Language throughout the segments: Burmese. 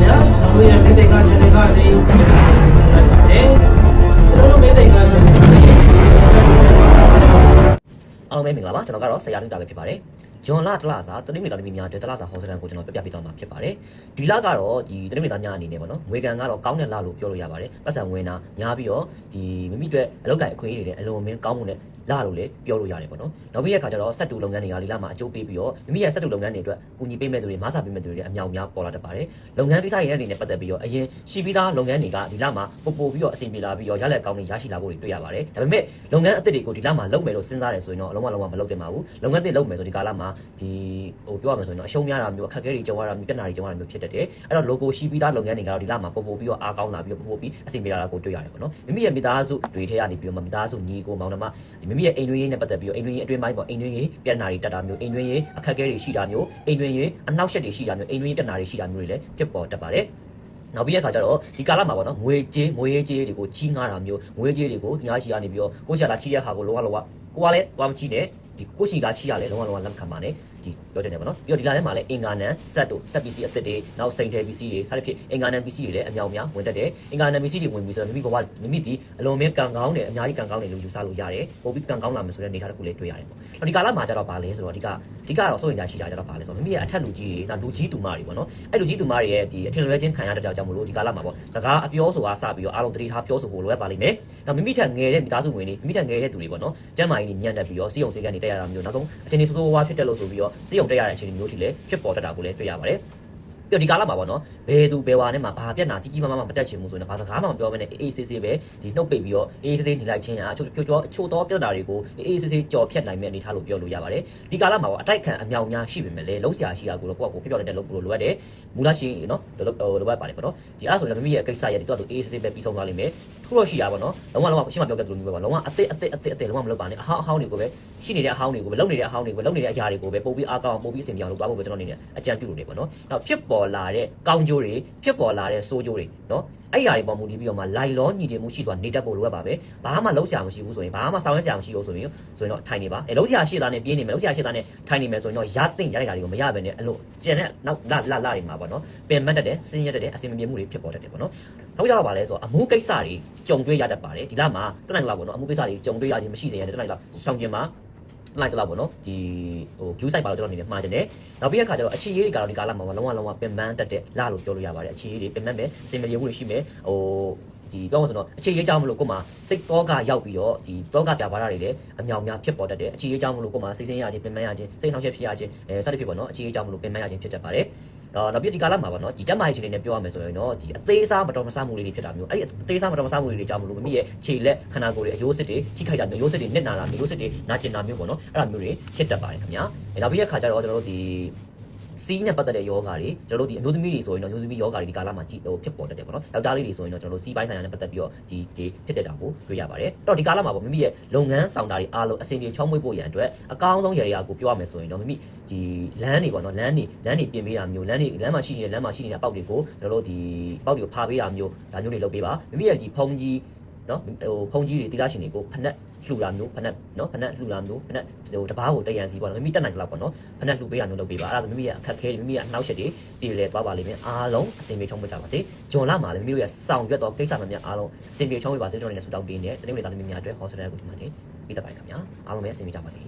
ဗျာကျွန်တော်ရဲ့မိသိက channel ကနေပါတယ်ကျွန်တော်တို့မိသိက channel ကနေဆက်ပြီးတော့ပါတယ်အားလုံးပဲမင်္ဂလာပါကျွန်တော်ကတော့ဆရာလူတာပဲဖြစ်ပါတယ်ဂျွန်လာတလစာတနင်္ဂနွေသားသမီးများတဲ့တလစာဟောစတန်ကိုကျွန်တော်ပြပြပေးသွားမှာဖြစ်ပါတယ်ဒီလကတော့ဒီတနင်္ဂနွေသားများအနေနဲ့ပေါ့နော်ငွေကန်ကတော့ကောင်းတဲ့လလို့ပြောလို့ရပါတယ်ပတ်စံဝင်တာများပြီးတော့ဒီမိမိအတွက်အလုပ်ကိုင်အခွင့်အရေးတွေလည်းအလုံးအမင်းကောင်းမှုနဲ့ လာလို့လည်းပြောလို့ရတယ်ပေါ့နော်နောက်ပြီးတဲ့အခါကျတော့စက်တူလုပ်ငန်းတွေကဒီလမှာအကျိုးပေးပြီးတော့မိမိရဲ့စက်တူလုပ်ငန်းတွေအတွက်ကူညီပေးမဲ့သူတွေမဆာပေးမဲ့သူတွေလည်းအများကြီးပေါ်လာတတ်ပါတယ်လုပ်ငန်းကိစ္စတွေနဲ့အနေနဲ့ပတ်သက်ပြီးတော့အရင်ရှိပြီးသားလုပ်ငန်းတွေကဒီလမှာပို့ပို့ပြီးတော့အဆင်ပြေလာပြီးတော့ရလက်ကောင်းတွေရရှိလာဖို့တွေတွေ့ရပါတယ်ဒါပေမဲ့လုပ်ငန်းအသစ်တွေကိုဒီလမှာလုပ်မယ်လို့စဉ်းစားတယ်ဆိုရင်တော့အလုံးဝလုံးဝမလုပ်သင့်ပါဘူးလုပ်ငန်းသစ်လုပ်မယ်ဆိုဒီကာလမှာဒီဟိုပြောရမယ်ဆိုရင်တော့အရှုံးများတာမျိုးအခက်အခဲတွေကြုံရတာမျိုးပြဿနာတွေကြုံရတာမျိုးဖြစ်တတ်တယ်အဲ့တော့ logo ရှိပြီးသားလုပ်ငန်းတွေကတော့ဒီလမှာပို့ပို့ပြီးတော့အားကောင်းလာပြီးတော့ပို့ပို့ပြီးအဆင်ပြေလာတာကိုတွေ့ရတယ်ပေါ့နော်မိမိရဲ့မိသားစုတွေထဲကနေပြီးတော့မိသားစုညီကိုမောင်နှမဒီမိမိရဲ့အိမ်တွင်းရေးနဲ့ပတ်သက်ပြီးတော့အိမ်တွင်းရေးအတွင်းပိုင်းပေါ့အိမ်တွင်းရေးပြဿနာတွေတက်တာမျိုးအိမ်တွင်းရေးအခက်အခဲတွေရှိတာမျိုးအိမ်တွင်းရေးအနှောက်အယှက်တွေရှိတာမျိုးအိမ်တွင်းရေးပြဿနာတွေရှိတာမျိုးတွေလည်းဖြစ်ပေါ်တတ်ပါတယ်နောက်ပြီးတဲ့အခါကျတော့ဒီကာလမှာပေါ့နော်ငွေကြေးငွေရေးကြေးတွေကိုချီးငှားတာမျိုးငွေကြေးတွေကိုညာရှိကနေပြီးတော့ကိုယ့်ရှာလာချီးတဲ့ခါကိုလုံးဝလုံးဝကိုကလည်းသွားမချီးနဲ့ဒီကိုရှိကချီးရလဲလုံးဝလုံးဝလက်မခံပါနဲ့ ဒီပြောချင်တယ်ပေါ့နော်ပြီးတော့ဒီလာထဲမှာလည်းအင်္ဂါနံဆက်တို့ဆက်ပစ္စည်းအသစ်တွေနောက်စိန်တယ်ပစ္စည်းတွေစသဖြင့်အင်္ဂါနံပစ္စည်းတွေလည်းအများအများဝင်တတ်တယ်အင်္ဂါနံပစ္စည်းတွေဝင်ပြီးဆိုတော့မိမိဘဝမိမိဒီအလုံးမင်းကံကောင်းတယ်အများကြီးကံကောင်းတယ်လို့ယူဆလို့ရတယ်ပို့ပြီးကံကောင်းလာမယ်ဆိုတဲ့အနေအထားတစ်ခုလေးတွေ့ရတယ်ပေါ့ဒီကာလမှာကျတော့ဗာလဲဆိုတော့အဓိကအဓိကတော့စိုးရင်ကြရှိတာကျတော့ဗာလဲဆိုတော့မိမိရဲ့အထက်လူကြီးတွေနောက်လူကြီးတူမတွေပေါ့နော်အဲ့လူကြီးတူမတွေရဲ့ဒီအထင်လွဲခြင်းခံရတဲ့ကြောင့်မလို့ဒီကာလမှာပေါ့စကားအပြောဆိုတာစပြီးတော့အားလုံးတတိထားပြောဆိုဖို့လိုအပ်ပါလိမ့်မယ်နောက်မိမိထက်ငယ်တဲ့မိသားစုဝင်တွေမိမိထက်ငယ်တဲ့သူတွေပေါ့နော်ကျမ်းမာရေးညံ့တက်ပြီးတော့စီယုံစေကနေတက်ရတာမျိုးနောက်ဆုံးအချိန်ကြီးစိုးစိုးဝါးဖြစ်တယ်လို့ဆိုပြီးတော့စီယုံတက်ရတဲ့အချိန်မျိုးထိလည်းဖြစ်ပေါ်တတ်တာကိုလည်းတွေ့ရပါတယ်ပြီး တော့ဒီကာလမှာပေါ့နော်ဘယ်သူဘယ်ဝါနဲ့မှဘာပြက်နာကြီးကြီးမားမားမတက်ချင်ဘူးဆိုရင်ဘာစကားမှမပြောဘဲနဲ့အေးအေးဆေးဆေးပဲဒီနှုတ်ပိတ်ပြီးတော့အေးအေးဆေးဆေးနေလိုက်ခြင်းကအချို့ချို့ချို့ချို့တော့ပြဿနာတွေကိုအေးအေးဆေးဆေးကြော်ဖြတ်နိုင်မဲ့အနေထားလို့ပြောလို့ရပါတယ်ဒီကာလမှာပေါ့အတိုက်ခံအမြောင်များရှိပေမဲ့လည်းလုံးဆရာရှိတာကိုတော့ကိုယ့်အကိုပြပြတဲ့လုံးပလို့လိုအပ်တယ်မူလရှိနော်ဟိုလိုအပ်ပါတယ်ပေါ့နော်ဒီအဲ့ဆိုရင်မိမိရဲ့အကိစ္စရဲ့ဒီတော့သူအေးအေးဆေးဆေးပဲပြီးဆုံးသွားလိမ့်မယ်ထူတော့ရှိတာပေါ့နော်လုံးဝလုံးဝရှင်းမပြောခဲ့သလိုမျိုးပဲပေါ့လုံးဝအသက်အသက်အသက်အသက်လုံးဝမလုပ်ပါနဲ့အဟောင်းအဟောင်းတွေကိုပဲရှိနေတဲ့အဟောင်းတွေကိုပဲလုပ်နေတဲ့အဟောင်းတွေကိုပဲလုပ်နေတဲ့အရာတွေကိုပဲပို့ပြီးအားကောင်းပို့ပြီးအဆင်ပြေအောင်လုပ်သွားဖို့ပဲကျွန်တော်အနေနဲ့အကြံပြုလို့နေပေါ့နော်နောက်ဖြစ်ပေါ်လာတဲ့ကောင်းကျိုးတွေဖြစ်ပေါ်လာတဲ့ဆိုးကျိုးတွေနော်အဲ့အရာတွေပေါ်မူတည်ပြီးတော့မှလိုက်လောညီတယ်မှုရှိသွားနေတတ်ဖို့လိုအပ်ပါပဲဘာမှလုံးဆရာမရှိဘူးဆိုရင်ဘာမှဆောင်ရွက်ဆရာမရှိဘူးဆိုရင်ဆိုရင်တော့ထိုင်နေပါအဲလုံးဆရာရှိတာနဲ့ပြင်းနေမယ်လုံးဆရာရှိတာနဲ့ထိုင်နေမယ်ဆိုရင်တော့ရတဲ့ရတဲ့ဓာတ်တွေကိုမရဘဲနဲ့အလို့ကျန်တဲ့နောက်လာလာလာတွေမှာပေါ့နော်ပင်မတ်တတ်တယ်စင်းရတတ်တယ်အစင်မပြေမှုတွေဖြစ်ပေါ်တတ်တယ်ပေါ့နော်နောက်ကြတော့ဗာလဲဆိုတော့အမှုကိစ္စတွေကြုံတွေ့ရတတ်ပါတယ်ဒီလမှာတနင်္လာပေါ့နော်အမှုကိစ္စတွေကြုံတွေ့ရခြင်းမရှိစေရတဲ့တနင်္လာဆောင်ကျင်မှာ လိုက်ကြတော့ပေါ့နော်ဒီဟို view site ပါတော့ကျွန်တော်အနေနဲ့မှားကြတယ်နောက်ပြီးတဲ့အခါကျတော့အခြေရေးတွေကတော့ဒီကာလမှာလုံးဝလုံးဝပင်ပန်းတက်တဲ့လာလို့ပြောလို့ရပါတယ်အခြေရေးတွေပင်ပန်းပဲအစင်မပြေမှုတွေရှိမယ်ဟိုဒီပြောမှဆိုတော့အခြေရေးကြောင့်မလို့ကို့မှာစိတ်တောကရောက်ပြီးတော့ဒီတောကပြပါတာတွေလည်းအမြောင်များဖြစ်ပေါ်တတ်တယ်အခြေရေးကြောင့်မလို့ကို့မှာစိတ်ဆင်းရခြင်းပင်ပန်းရခြင်းစိတ်နှောက်ယှက်ဖြစ်ရခြင်းအဲစသဖြင့်ပေါ့နော်အခြေရေးကြောင့်မလို့ပင်ပန်းရခြင်းဖြစ်တတ်ပါတယ် တော့နောက်ပြီးဒီကာလမှာပေါ့နော်ဒီတက်မိုင်းချင်းတွေနဲ့ပြောရမယ်ဆိုရင်တော့ဒီအသေးစားမတော်မဆမှုလေးတွေဖြစ်တာမျိုးအဲ့ဒီအသေးစားမတော်မဆမှုလေးတွေကြောင့်မလို့မိမိရဲ့ခြေလက်ခန္ဓာကိုယ်တွေအယိုးစစ်တွေထိခိုက်တာမျိုးရိုးစစ်တွေနစ်နာတာမျိုးရိုးစစ်တွေနာကျင်တာမျိုးပေါ့နော်အဲ့ဒါမျိုးတွေဖြစ်တတ်ပါတယ်ခင်ဗျာအဲနောက်ပြီးတဲ့ခါကျတော့ကျွန်တော်တို့ဒီ စီးနဲ့ပတ်သက်တဲ့ယောဂါတွေကျွန်တော်တို့ဒီအမျိုးသမီးတွေဆိုရင်တော့အမျိုးသမီးယောဂါတွေဒီကာလမှာကြည့်ဟိုဖြစ်ပေါ်တတ်တယ်ပေါ့နော်ယောက်ျားလေးတွေဆိုရင်တော့ကျွန်တော်တို့စီးပိုင်းဆိုင်ရာနဲ့ပတ်သက်ပြီးတော့ဒီဒီဖြစ်တတ်တာကိုတွေ့ရပါတယ်အဲ့တော့ဒီကာလမှာပေါ့မိမိရဲ့လုပ်ငန်းဆောင်တာတွေအားလုံးအဆင်ပြေချောင်းမွေ့ဖို့ရန်အတွက်အကောင်းဆုံးရည်ရကိုပြောရမယ်ဆိုရင်တော့မိမိဒီလမ်းတွေပေါ့နော်လမ်းတွေလမ်းတွေပြင်ပေးတာမျိုးလမ်းတွေလမ်းမှာရှိနေတဲ့လမ်းမှာရှိနေတဲ့ပေါက်တွေကိုကျွန်တော်တို့ဒီပေါက်တွေကိုဖာပေးတာမျိုးဒါမျိုးတွေလုပ်ပေးပါမိမိရဲ့ဒီဖုံးကြီးနော်ဟိုဖုံးကြီးတွေတိလာရှင်တွေကိုဖက်နဲ့ လှူတာမျိုးဖက်နဲ့နော်ဖက်နဲ့လှူတာမျိုးဖက်နဲ့ဟိုတပားကိုတရံစီပေါ့နော်မိမိတက်နိုင်ကြလောက်ပေါ့နော်ဖက်နဲ့လှူပေးတာမျိုးလုပ်ပေးပါအဲ့ဒါဆိုမိမိရဲ့အခက်ခဲတွေမိမိရဲ့အနှောက်အယှက်တွေပြည်လဲသွားပါလိမ့်မယ်အားလုံးအဆင်ပြေချုံးမကြပါစေဂျွန်လာမှာလည်းမိမိတို့ရဲ့ဆောင်ရွက်တော့ကိစ္စမှများအားလုံးအဆင်ပြေချုံးပြပါစေကျွန်တော်လည်းဆုတောင်းပေးနေတယ်တနေ့နေ့သားသမီးများအတွက်ဟောစတယ်ကိုဒီမှာနေပြီးတက်ပါခင်ဗျာအားလုံးပဲအဆင်ပြေကြပါစေ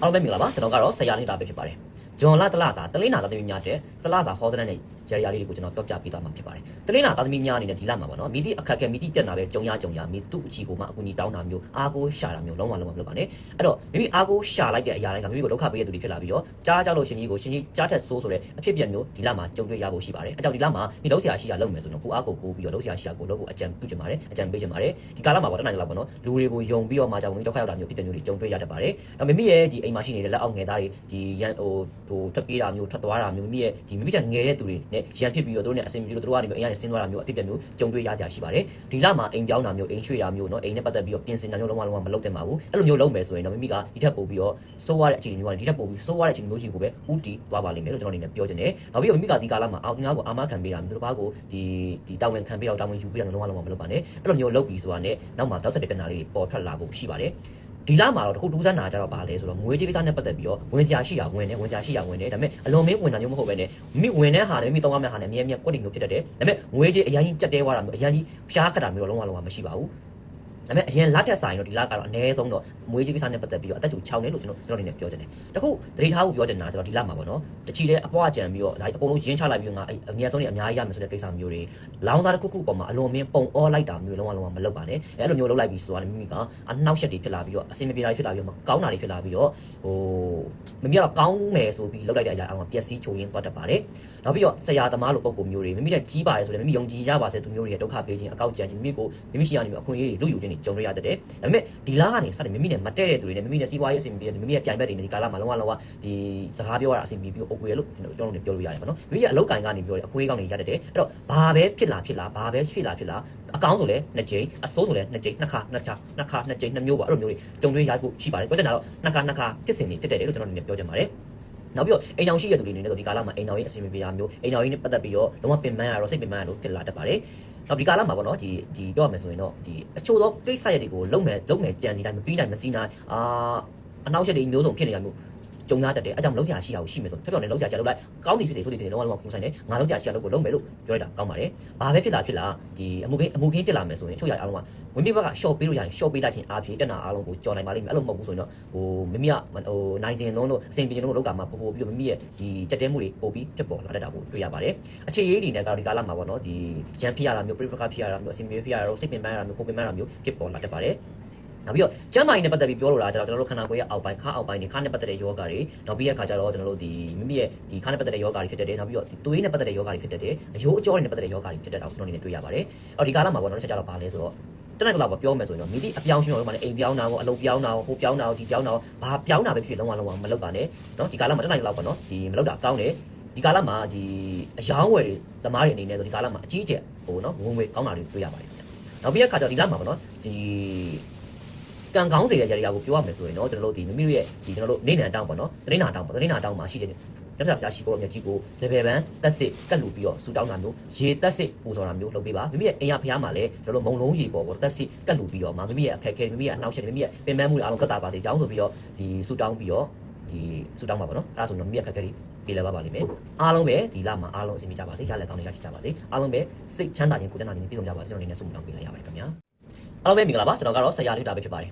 အားလုံးပဲမင်္ဂလာပါကျွန်တော်ကတော့ဆရာလေးတာပဲဖြစ်ပါတယ်ဂျွန်လာတလစာတလင်းနာသားသမီးများတဲ့တလစာဟောစတဲ့နဲ့ ရရလေးတွေကိုကျွန်တော်ပြောပြပေးသွားမှာဖြစ်ပါတယ်တလင်းနာသားသမီးများအနေနဲ့ဒီလမှာပေါ့နော်မိတိအခက်ခဲမိတိတက်တာပဲကြုံရကြုံရမိသူ့အချီကိုမှအကူအညီတောင်းတာမျိုးအားကိုးရှာတာမျိုးလုံးဝလုံးဝမလုပ်ပါနဲ့အဲ့တော့မိမိအားကိုးရှာလိုက်တဲ့အရာတိုင်းကမိမိကိုဒုက္ခပေးတဲ့သူတွေဖြစ်လာပြီးတော့ကြားကြောက်လို့ရှင်ကြီးကိုရှင်ကြီးကြားထက်ဆိုးဆိုတဲ့အဖြစ်အပျက်မျိုးဒီလမှာကြုံတွေ့ရဖို့ရှိပါတယ်အဲ့ကြောင့်ဒီလမှာမိလုံးဆရာရှိတာလုပ်မယ်ဆိုတော့ကိုအားကိုကိုပြီးတော့လုံးဆရာရှိတာကိုလုပ်ဖို့အကြံပြုချင်ပါတယ်အကြံပေးချင်ပါတယ်ဒီကာလမှာပေါ့တနိုင်လောက်ပေါ့နော်လူတွေကိုယုံပြီးတော့မှကြောင့်မိဒုက္ခရောက်တာမျိုးဖြစ်တဲ့မျိုးတွေကြုံတွေ့ရတတ်ပါတယ်အဲ့မိမိရဲ့ဒီအိမ်မှာရှိနေတဲ့လက်အောက်ငယ်သားတွေဒီရန်ဟိုဟိုထွက်ပြေးတာမျိုးထွက်သွားတာမျိုးမိမိရဲ့ဒီမိမိတဲ့ငယ်တဲ့သူတွေနဲ့ရန်ဖြစ်ပြီးတော့တို့နဲ့အဆင်ပြေလို့တို့ကနေမျိုးအိမ်ကနေဆင်းသွားတာမျိုးအဖြစ်အပျက်မျိုးကြုံတွေ့ရကြရှိပါတယ်ဒီလမှာအိမ်ပြောင်းတာမျိုးအိမ်ရွှေ့တာမျိုးနော်အိမ်နဲ့ပတ်သက်ပြီးတော့ပြင်ဆင်တာမျိုးလုံးဝလုံးဝမလုပ်သင့်ပါဘူးအဲ့လိုမျိုးလုပ်မယ်ဆိုရင်တော့မိမိကဒီထက်ပိုပြီးတော့စိုးရတဲ့အခြေအနေမျိုးကနေဒီထက်ပိုပြီးစိုးရတဲ့အခြေအနေမျိုးကြီးကိုပဲဥတီသွားပါလိမ့်မယ်လို့ကျွန်တော်အနေနဲ့ပြောချင်တယ်နောက်ပြီးတော့မိမိကဒီကာလမှာအောင်ငါကိုအာမခံပေးတာမျိုးတစ်ပါးကိုဒီဒီတာဝန်ခံပေးတော့တာဝန်ယူပေးတာမျိုးလုံးဝလုံးဝမလုပ်ပါနဲ့အဲ့လိုမျိုးလုပ်ပြီးဆိုတာနဲ့နောက်မှာတောက်ဆက်တဲ့ပြဿနာလေးပေါ်ထွက်လာဖို့ရှိပါတယ် ဒီလမှာတော့တခုတူးစမ်းတာကြတော့ဗာလဲဆိုတော့ငွေကြေးကိစ္စနဲ့ပတ်သက်ပြီးတော့ဝင်စရာရှိတာဝင်တယ်ဝင်စရာရှိတာဝင်တယ်ဒါပေမဲ့အလွန်မင်းဝင်တာမျိုးမဟုတ်ပဲねမိဝင်တဲ့ဟာနဲ့မိသုံးရမယ့်ဟာနဲ့အမြဲအမြဲကွက်တီမျိုးဖြစ်တတ်တယ်ဒါပေမဲ့ငွေကြေးအရင်ကြီးကြက်တဲသွားတာမျိုးအရင်ကြီးဖျားခတ်တာမျိုးတော့လုံးဝလုံးဝမရှိပါဘူး ဒါပေမဲ့အရင်လက်ထက်ဆိုင်တော့ဒီလကတော့အနည်းဆုံးတော့မွေးကြီးကိစ္စနဲ့ပတ်သက်ပြီးတော့အသက်ချုပ်6နှစ်လို့ကျွန်တော်ကျွန်တော်အနေနဲ့ပြောချင်တယ်တခုတတိထားဖို့ပြောချင်တာကျွန်တော်ဒီလမှာပေါ့နော်တချီလဲအပွားကြံပြီးတော့ဒါအကုန်လုံးရင်းချလိုက်ပြီးတော့ငါအမြဲဆုံးနေအများကြီးရမယ်ဆိုတဲ့ကိစ္စမျိုးတွေလောင်းစားတစ်ခုခုပေါ်မှာအလွန်မင်းပုံအောလိုက်တာမျိုးလုံးဝလုံးဝမလုပ်ပါနဲ့အဲ့လိုမျိုးလုပ်လိုက်ပြီးဆိုတာမိမိကအနှောက်ယှက်တွေဖြစ်လာပြီးတော့အစင်မပြေတာတွေဖြစ်လာပြီးတော့ကောင်းတာတွေဖြစ်လာပြီးတော့ဟိုမိမိကတော့ကောင်းမယ်ဆိုပြီးလုပ်လိုက်တဲ့အရာအကောင်ပျက်စီးချိုးရင်းသွားတတ်ပါတယ် နောက်ပြီးတော့ဆရာသမားလိုပုံပုံမျိုးတွေမိမိတဲ့ကြီးပါတယ်ဆိုရင်မိမိယုံကြည်ရပါစေသူမျိုးတွေရဲ့ဒုက္ခပေးခြင်းအကောက်ကြံခြင်းမိမိကိုမိမိရှိရနေပြီးအခွင့်အရေးတွေလူယူခြင်းတွေကြုံရရတတ်တယ်ဒါပေမဲ့ဒီလားကနေစတယ်မိမိနဲ့မတည့်တဲ့သူတွေနဲ့မိမိနဲ့စီးပွားရေးအဆင်ပြေတဲ့မိမိရဲ့ပြိုင်ဘက်တွေနဲ့ဒီကာလမှာလုံးဝလုံးဝဒီစကားပြောရတာအဆင်ပြေပြီးအကွေလို့ကျွန်တော်တို့ပြောလို့ရတယ်ပေါ့နော်မိမိရဲ့အလောက်ကင်ကနေပြောတယ်အခွေးကောင်းတွေရတတ်တယ်အဲ့တော့ဘာပဲဖြစ်လာဖြစ်လာဘာပဲဖြစ်လာဖြစ်လာအကောင်းဆိုလဲနှစ်ကြိမ်အဆိုးဆိုလဲနှစ်ကြိမ်နှစ်ခါနှစ်ချာနှစ်ခါနှစ်ကြိမ်နှစ်မျိုးပါအဲ့လိုမျိုးတွေကြုံတွေ့ရဖို့ရှိပါတယ်ပြောချင်တာတော့နှစ်ခါနှစ်ခါဖြစ်စဉ်တွေဖြစ်တယ်လို့ကျွန်တော်အနေနဲ့ပြောချင်ပါတယ် နောက်ပြီးတော့အိမ်အောင်ရှိရတဲ့သူတွေနေတော့ဒီကာလမှာအိမ်အောင်ရေးအစီအမံပြရမျိုးအိမ်အောင်ရေးနဲ့ပတ်သက်ပြီးတော့လုံးဝပင်ပန်းရတော့စိတ်ပင်ပန်းရလို့ဖြစ်လာတတ်ပါတယ်။နောက်ဒီကာလမှာပေါ့နော်ဒီဒီပြောရမယ်ဆိုရင်တော့ဒီအချို့သောကိစ္စရပ်တွေကိုလုံးမယ်လုံးမယ်ကြံစီတိုင်းမပြီးနိုင်မစီးနိုင်အာအနောက်ချက်တွေမျိုးစုံဖြစ်နေရမျိုး ကြုံရတတ်တယ်အဲကြောင့်လုံးချာရှိအောင်ရှိမယ်ဆိုဖြတ်ပြောင်းနေလုံးချာချလုပ်လိုက်ကောင်းပြီဖြစ်တယ်ဆိုတဲ့လုံးဝလုံးဝကုဆိုင်တယ်ငါလုံးချာရှိအောင်လုပ်ကိုလုံးမယ်လို့ပြောရတာကောင်းပါတယ်။ဘာပဲဖြစ်လာဖြစ်လာဒီအမှုခင်းအမှုခင်းဖြစ်လာမယ်ဆိုရင်အချို့ရအားလုံးကဝင်ပြဘက်က short ပေးလို့ရရင် short ပေးတတ်ခြင်းအားဖြင့်တက်နာအားလုံးကိုကြော်နိုင်ပါလိမ့်မယ်အဲ့လိုမဟုတ်ဘူးဆိုရင်တော့ဟိုမိမိကဟိုနိုင်ခြင်းလုံးလို့အစဉ်ပြေခြင်းလုံးလောက်ကမှာပို့ပို့ပြီးတော့မိမိရဲ့ဒီကြက်တဲမှုတွေပို့ပြီးဖြစ်ပေါ်လာတတ်တာကိုတွေ့ရပါတယ်အခြေရေးတွေနဲ့ကတော့ဒီကာလမှာပေါ့နော်ဒီရန်ဖြစ်ရတာမျိုးပြိပခဖြစ်ရတာမျိုးအစဉ်ပြေဖြစ်ရတာမျိုးစိတ်ပင်ပန်းရတာမျိုးကိုပင်ပန်းရတာမျိုးဖြစ်ပေါ်လာတတ်ပါတယ် နောက်ပြီးတော့ကျန်းမာရေးနဲ့ပတ်သက်ပြီးပြောလို့လားကျွန်တော်တို့ခန္ဓာကိုယ်ရဲ့အောက်ပိုင်းခါအောက်ပိုင်းနေခါနဲ့ပတ်သက်တဲ့ယောဂါတွေနောက်ပြီးရခါကျတော့ကျွန်တော်တို့ဒီမိမိရဲ့ဒီခါနဲ့ပတ်သက်တဲ့ယောဂါတွေဖြစ်တဲ့တယ်နောက်ပြီးတော့ဒီသွေးနဲ့ပတ်သက်တဲ့ယောဂါတွေဖြစ်တဲ့တယ်အယိုးအကြောတွေနဲ့ပတ်သက်တဲ့ယောဂါတွေဖြစ်တဲ့တာကိုကျွန်တော်အနေနဲ့တွေ့ရပါတယ်အော်ဒီကာလမှာပေါ့နော်တစ်ချက်ကျတော့ဘာလဲဆိုတော့တနက်ကလာပေါ့ပြောမယ်ဆိုရင်တော့မိတိအပြောင်းရှင်းတော့မှလည်းအိမ်ပြောင်းတာကိုအလုပ်ပြောင်းတာကိုဟိုပြောင်းတာကိုဒီပြောင်းတာကိုဘာပြောင်းတာပဲဖြစ်လုံးဝလုံးဝမလုပ်ပါနဲ့နော်ဒီကာလမှာတနက်ကလာပေါ့နော်ဒီမလုပ်တာကောင်းတယ်ဒီကာလမှာဒီအယောင်းဝယ်တွေသမားတွေအနေနဲ့ဆိုဒီကာလမှာအကြီးအကျယ်ဟိုနော်ဝင်ဝင်ကောင်းတာတွေတွေ့ရပါတယ်နောက်ပြီးရခါကျတော့ဒီလမှာပေါ့နော်ဒီ ကံကောင်းစေတဲ့ຢာတွေကကိုပြောရမယ်ဆိုရင်တော့ကျွန်တော်တို့ဒီမိမိရဲ့ဒီကျွန်တော်တို့နေနံတောင်းပေါ့နော်တနေနာတောင်းပေါ့တနေနာတောင်းမှာရှိတဲ့လက်ဆက်ဖျားရှိပေါ်မြတ်ကြီးကိုဇေဘယ်ပန်တက်စစ်ကတ်လူပြီးတော့ဆူတောင်းတာမျိုးရေတက်စစ်ပူဇော်တာမျိုးလုပ်ပေးပါမိမိရဲ့အိမ်ရဖျားမှာလည်းကျွန်တော်တို့မုံလုံးရေပေါ်ပေါ့တက်စစ်ကတ်လူပြီးတော့မိမိရဲ့အခက်အခဲမိမိရဲ့အနှောက်အယှက်မိမိရဲ့ပင်ပန်းမှုတွေအားလုံးကတ်တာပါစေကြောင်းဆိုပြီးတော့ဒီဆူတောင်းပြီးတော့ဒီဆူတောင်းပါပေါ့နော်အဲ့ဒါဆိုတော့မိမိရဲ့အခက်အခဲတွေပြေလည်ပါပါလိမ့်မယ်အားလုံးပဲဒီလမှာအားလုံးအဆင်ပြေကြပါစေရလက်ကောင်းတွေရရှိကြပါစေအားလုံးပဲစိတ်ချမ်းသာခြင်းကိုယ်ချမ်းသာခြင်းပြည့်စုံကြပါစေကျွန်တော်အနေနဲ့ဆုမတောင်းပေးလိုက်ရပါတယ်ခင်ဗျာ အားလုံးပဲမင်္ဂလာပါကျွန်တော်ကတော့ဆရာလေးတာပဲဖြစ်ပါတယ်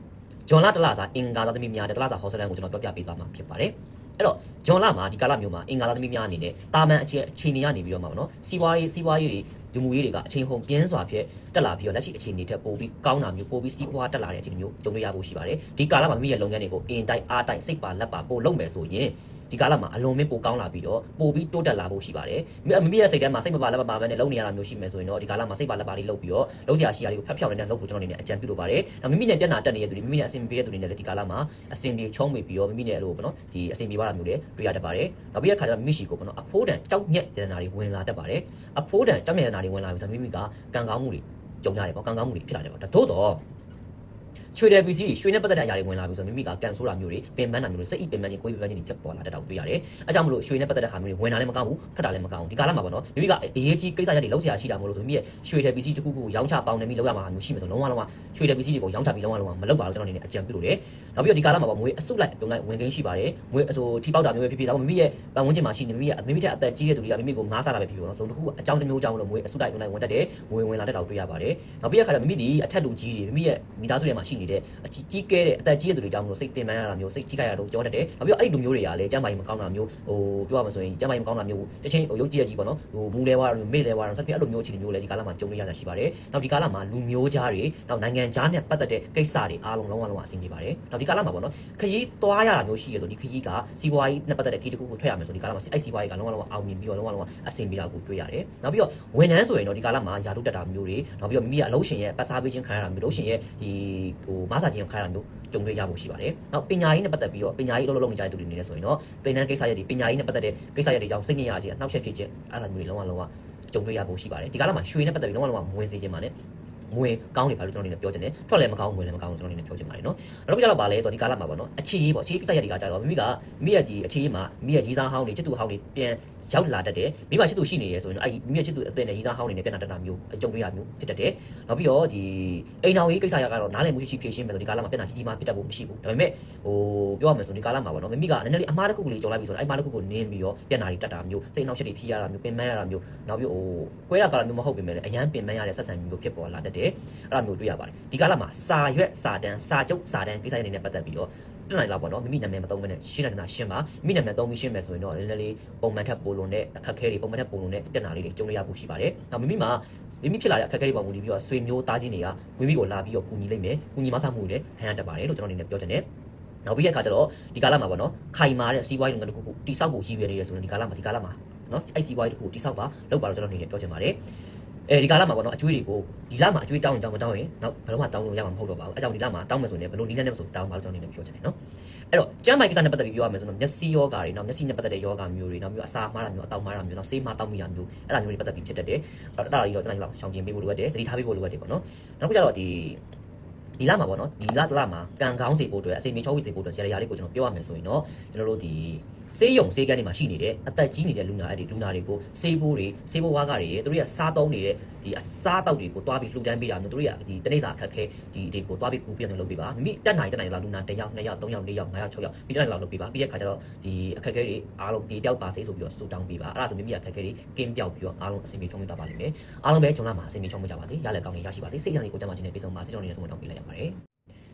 ဂျွန်လာတလစာအင်္ဂါသားသမီးများတဲ့တလစာဟောစလန်ကိုကျွန်တော်ပြောပြပေးသွားမှာဖြစ်ပါတယ်အဲ့တော့ဂျွန်လာမှာဒီကာလမျိုးမှာအင်္ဂါသားသမီးများအနေနဲ့တာမန်အခြေအခြေအနေကနေပြီးတော့မှာပေါ့နော်စီးပွားရေးစီးပွားရေးတွေဒီမူရေးတွေကအချိန်ဟုန်ပြင်းစွာဖြစ်တက်လာပြီးတော့လက်ရှိအခြေအနေထက်ပိုပြီးကောင်းတာမျိုးပိုပြီးစီးပွားတက်လာတဲ့အခြေအနေမျိုးကြုံရရဖို့ရှိပါတယ်ဒီကာလမှာမိမိရဲ့လုပ်ငန်းတွေကိုအင်တိုက်အားတိုက်စိတ်ပါလက်ပါပို့လုပ်မယ်ဆိုရင် ဒီကာလမှာအလွန်မင်းပိုကောင်းလာပြီးတော့ပိုပြီးတိုးတက်လာဖို့ရှိပါတယ်မိမိရဲ့စိတ်ထဲမှာစိတ်မပါလက်မပါဘဲနဲ့လုပ်နေရတာမျိုးရှိမယ်ဆိုရင်တော့ဒီကာလမှာစိတ်ပါလက်ပါလေးလုပ်ပြီးတော့လုပ်စရာရှိရာတွေကိုဖျက်ဖျောက်နေတဲ့လုပ်ဖို့ကျွန်တော်အနေနဲ့အကြံပြုလိုပါတယ်နောက်မိမိနဲ့ပြဿနာတက်နေတဲ့သူတွေမိမိနဲ့အဆင်ပြေတဲ့သူတွေနဲ့လည်းဒီကာလမှာအဆင်ပြေချုံးမိပြီးတော့မိမိနဲ့အဲ့လိုပေါ့နော်ဒီအဆင်ပြေသွားတာမျိုးတွေတွေ့ရတတ်ပါတယ်နောက်ပြီးတဲ့ခါကျတော့မိမိရှိကိုပေါ့နော်အဖိုးတန်ကြောက်ညက်တဲ့နာတွေဝင်လာတတ်ပါတယ်အဖိုးတန်ကြောက်ညက်တဲ့နာတွေဝင်လာပြီးဆိုမိမိကကံကောင်းမှုတွေကြုံရတယ်ပေါ့ကံကောင်းမှုတွေဖြစ်လာတယ်ပေါ့ဒါသို့တော့ ရွှေတယ်ပစ္စည်းတွေရွှေနဲ့ပတ်သက်တဲ့အရာတွေဝင်လာပြီဆိုတော့မိမိကကန်ဆိုးတာမျိုးတွေပင်ပန်းတာမျိုးတွေစိတ်ဤပင်ပန်းခြင်းကိုယ်ပင်ပန်းခြင်းတွေဖြစ်ပေါ်လာတတ်တာကိုတွေ့ရတယ်အဲကြောင့်မလို့ရွှေနဲ့ပတ်သက်တဲ့ဟာမျိုးတွေဝင်လာလည်းမကောင်းဘူးထွက်တာလည်းမကောင်းဘူးဒီကာလမှာပေါ့နော်မိမိကအရေးကြီးကိစ္စရပ်တွေလုပ်ဆရာရှိတာမလို့ဆိုမိရဲ့ရွှေတယ်ပစ္စည်းတစ်ခုခုကိုရောင်းချပေါင်းနေပြီးလောက်ရမှာမျိုးရှိမယ်ဆိုလုံးဝလုံးဝရွှေတယ်ပစ္စည်းတွေကိုရောင်းချပြီးလုံးဝလုံးဝမလုပ်ပါဘူးကျွန်တော်အနေနဲ့အကြံပြုလို့ရတယ်နောက်ပြီးတော့ဒီကာလမှာပေါ့ငွေအစုလိုက်အပြုံလိုက်ဝင်ခင်းရှိပါတယ်ငွေအစိုးထိပေါက်တာမျိုးပဲဖြစ်ဖြစ်ဒါပေမဲ့မိမိရဲ့ပတ်ဝန်းကျင်မှာရှိနေမိမိရဲ့မိမိတဲ့အသက်ကြီးတဲ့သူတွေကမိမိကိုငားစားတာပဲဖြစ်ဖြစ်ပေါ့နော်ဆိုတော့တစ်ခုအကြောင်းတစ်မျိုးကြောင့်လို့ငွေအစုလိုက်အပြုံလိုက်ဝင်တတ်တယ်ငွေဝင်လာတတ်တာကိုတွေ့ရပါတယ်နောက်ပြီးရခါတော့မိမိဒီအထက်လူကြီးတွေမိမိရဲ့မိသားစုတွေမှာရှိနေတဲ့အကြီးကဲတဲ့အသက်ကြီးတဲ့သူတွေကြောင့်မလို့စိတ်တင်ပန်းရတာမျိုးစိတ်ကြီးကြရတော့ကြောတတ်တယ်။နောက်ပြီးတော့အဲ့ဒီလူမျိုးတွေကလည်းကျမ်းမာရေးမကောင်းတာမျိုးဟိုပြောရမှာဆိုရင်ကျမ်းမာရေးမကောင်းတာမျိုးတချင်းဟိုရုပ်ကြည့်ရကြီးပေါ့နော်ဟိုမူလဲဝါမေ့လဲဝါဆက်ဖြစ်အဲ့လိုမျိုးအခြေအနေမျိုးလည်းဒီကာလမှာကြုံရရတာရှိပါတယ်။နောက်ဒီကာလမှာလူမျိုးကြားတွေနောက်နိုင်ငံခြားနဲ့ပတ်သက်တဲ့ကိစ္စတွေအားလုံးလုံးဝလုံးဝအဆင်ပြေပါတယ်။နောက်ဒီကာလမှာပေါ့နော်ခရီးသွားရတာမျိုးရှိရဆိုဒီခရီးကစီးပွားရေးနဲ့ပတ်သက်တဲ့ခရီးတစ်ခုကိုထွက်ရမယ်ဆိုဒီကာလမှာအဲ့စီးပွားရေးကလုံးဝလုံးဝအောင်မြင်ပြီးတော့လုံးဝလုံးဝအဆင်ပြေတာကိုတွေ့ရတယ်။နောက်ပြီးတော့ဝန်ထမ်းဆိုရင်တော့ဒီကာလမှာယာတုတက်တာမျိုးတွေနောက်ပြီးတော့မိမိကအလုပ်ရှင်ရဲ့ပတ်စားပေးခြင်းခံရတာမျိုးလုပ်ရှင်ရဲ့ဒီဟိုမဆာခြင်းခံရတာမျိုးကြုံတွေ့ရဖို့ရှိပါတယ်။နောက်ပညာရေးနဲ့ပတ်သက်ပြီးတော့ပညာရေးအလုပ်လုပ်နေကြတဲ့သူတွေအနေနဲ့ဆိုရင်တော့သင်တန်းကိစ္စရပ်တွေပညာရေးနဲ့ပတ်သက်တဲ့ကိစ္စရပ်တွေကြောင့်စိတ်ညစ်ရခြင်းအနှောက်အယှက်ဖြစ်ခြင်းအဲ့ဒါမျိုးတွေလုံးဝလုံးဝကြုံတွေ့ရဖို့ရှိပါတယ်။ဒီကာလမှာရွှေနဲ့ပတ်သက်ပြီးလုံးဝလုံးဝမဝင်စေခြင်းပါနဲ့ငွေကောင်းနေပါလို့ကျွန်တော်အနေနဲ့ပြောချင်တယ်ထွက်လည်းမကောင်းငွေလည်းမကောင်းကျွန်တော်အနေနဲ့ပြောချင်ပါတယ်နော်နောက်တစ်ခုကျတော့ဗာလဲဆိုတော့ဒီကာလမှာပေါ့နော်အခြေရေးပေါ့အခြေရေးကိစ္စရပ်တွေကကြတော့မိမိကမိရဲ့ဒီအခြေရေးမှာမိရဲ့ကြီးသားဟောင်းတွေချစ်သူဟောင်းတွေပြန် ရောက်လာတတ်တယ်မိဘချစ်သူရှိနေရဆိုရင်တော့အဲ့မိဘချစ်သူအသက်နဲ့ရီးသားဟောင်းနေနဲ့ပြန်လာတတ်တာမျိုးအကြုံတွေ့ရမျိုးဖြစ်တတ်တယ်နောက်ပြီးတော့ဒီအိမ်တော်ကြီးကိစ္စရကတော့နားလည်မှုရှိရှိဖြေရှင်းမယ်ဆိုဒီကာလမှာပြန်လာကြီးကြီးမှဖြစ်တတ်ဖို့မရှိဘူးဒါပေမဲ့ဟိုပြောရမယ်ဆိုဒီကာလမှာပေါ့နော်မိမိကနည်းနည်းလေးအမှားတစ်ခုကလေးကြော်လိုက်ပြီဆိုတော့အဲ့အမှားတစ်ခုကိုနင်းပြီးတော့ပြန်လာပြီးတတ်တာမျိုးစိတ်နှောက်ရှက်တွေဖြစ်ရတာမျိုးပင်ပန်းရတာမျိုးနောက်ပြီးဟိုကွဲရကာလမျိုးမဟုတ်ပေမဲ့လည်းအရန်ပင်ပန်းရတဲ့ဆက်ဆံမျိုးဖြစ်ပေါ်လာတတ်တယ်အဲ့ဒါမျိုးတွေ့ရပါတယ်ဒီကာလမှာစာရွက်စာတန်းစာချုပ်စာတန်းကိစ္စရနေနဲ့ပတ်သက်ပြီးတော့ တက်နိုင်လားပေါ့နော်မိမိနာမည်မသုံးဘဲနဲ့ရှင်းနေတာရှင်းပါမိမိနာမည်သုံးပြီးရှင်းမယ်ဆိုရင်တော့နည်းနည်းလေးပုံမှန်ထက်ပိုလွန်တဲ့အခက်အခဲတွေပုံမှန်ထက်ပိုလွန်တဲ့တက်နာလေးတွေကြုံရရဖို့ရှိပါတယ်။နောက်မိမိမှာမိမိဖြစ်လာတဲ့အခက်အခဲတွေပေါ်မူတည်ပြီးတော့ဆွေမျိုးသားချင်းတွေကမိမိကိုလာပြီးတော့ကူညီလိုက်မယ်။ကူညီမဆမှုတွေလည်းခံရတတ်ပါတယ်လို့ကျွန်တော်အနေနဲ့ပြောချင်တယ်။နောက်ပြီးတဲ့အခါကျတော့ဒီကာလမှာပေါ့နော်ခိုင်မာတဲ့စီးပွားရေးလုပ်ငန်းတစ်ခုခုတိစောက်ဖို့ရည်ရွယ်နေရဆိုရင်ဒီကာလမှာဒီကာလမှာနော်အဲ့စီးပွားရေးတစ်ခုတိစောက်ပါလောက်ပါတော့ကျွန်တော်အနေနဲ့ပြောချင်ပါတယ်။ အဲဒီကာလမှာပေါ့နော်အကျွေးတွေကိုဒီလမှာအကျွေးတောင်းရင်တောင်းမတောင်းရင်နောက်ဘယ်တော့မှတောင်းလို့ရမှာမဟုတ်တော့ပါဘူးအဲကြောင့်ဒီလမှာတောင်းမယ်ဆိုရင်ဘယ်လိုနည်းနဲ့လဲဆိုတောင်းပါလို့ကျွန်တော်အနေနဲ့ပြောချင်တယ်နော်အဲ့တော့ကျမ်းမာရေးကိစ္စနဲ့ပတ်သက်ပြီးပြောရမယ်ဆိုတော့မျက်စိယောဂါတွေနောက်မျက်စိနဲ့ပတ်သက်တဲ့ယောဂါမျိုးတွေနောက်ပြီးအစာမှားတာမျိုးအတောက်မှားတာမျိုးနောက်ဆေးမှားတောက်မိတာမျိုးအဲ့ဒါမျိုးတွေပတ်သက်ပြီးဖြစ်တတ်တယ်အဲ့ဒါကြီးတော့ကျွန်တော်တို့ရှောင်ကျင်ပေးဖို့လိုအပ်တယ်သတိထားပေးဖို့လိုအပ်တယ်ပေါ့နော်နောက်တစ်ခုကျတော့ဒီဒီလမှာပေါ့နော်ဒီလတစ်လမှာကံကောင်းစေဖို့အတွက်အစိမ်မြေချောဝေးစေဖို့အတွက်ရရလေးကိုကျွန်တော်ပြောရမယ်ဆိုရင်တော့ကျွန်တော်တို့ဒီ ဆေးရုံဆေးကန်းတွေမှာရှိနေတဲ့အသက်ကြီးနေတဲ့လူနာအဲ့ဒီလူနာတွေကိုဆေးဘိုးတွေဆေးဘိုးဝါးကတွေသူတို့ကစားသုံးနေတဲ့ဒီအစားတောက်တွေကိုတွားပြီးလှူဒန်းပေးတာမျိုးသူတို့ကဒီတနေ့စာအခက်ခဲဒီတွေကိုတွားပြီးကူပြည့်အောင်လုပ်ပေးပါမိမိတက်နိုင်တက်နိုင်လောက်လူနာ1ယောက်2ယောက်3ယောက်4ယောက်5ယောက်6ယောက်ပြီးတက်နိုင်လောက်လုပ်ပေးပါပြီးတဲ့ခါကျတော့ဒီအခက်ခဲတွေအားလုံးပြေပြောက်ပါစေဆိုပြီးတော့ဆူတောင်းပေးပါအဲ့ဒါဆိုမိမိအခက်ခဲတွေကင်းပြောက်ပြီးတော့အားလုံးအဆင်ပြေချုံးမိတာပါလိမ့်မယ်အားလုံးပဲဂျုံလာမှာအဆင်ပြေချုံးမိကြပါစေရလက်ကောင်းနေရရှိပါစေစိတ်ချမ်းလေးကိုကြမ်းပါခြင်းနဲ့ပြေဆုံးပါစေကျွန်တော်နေဆုံးတောင်းပေးလိုက်ရပါတယ်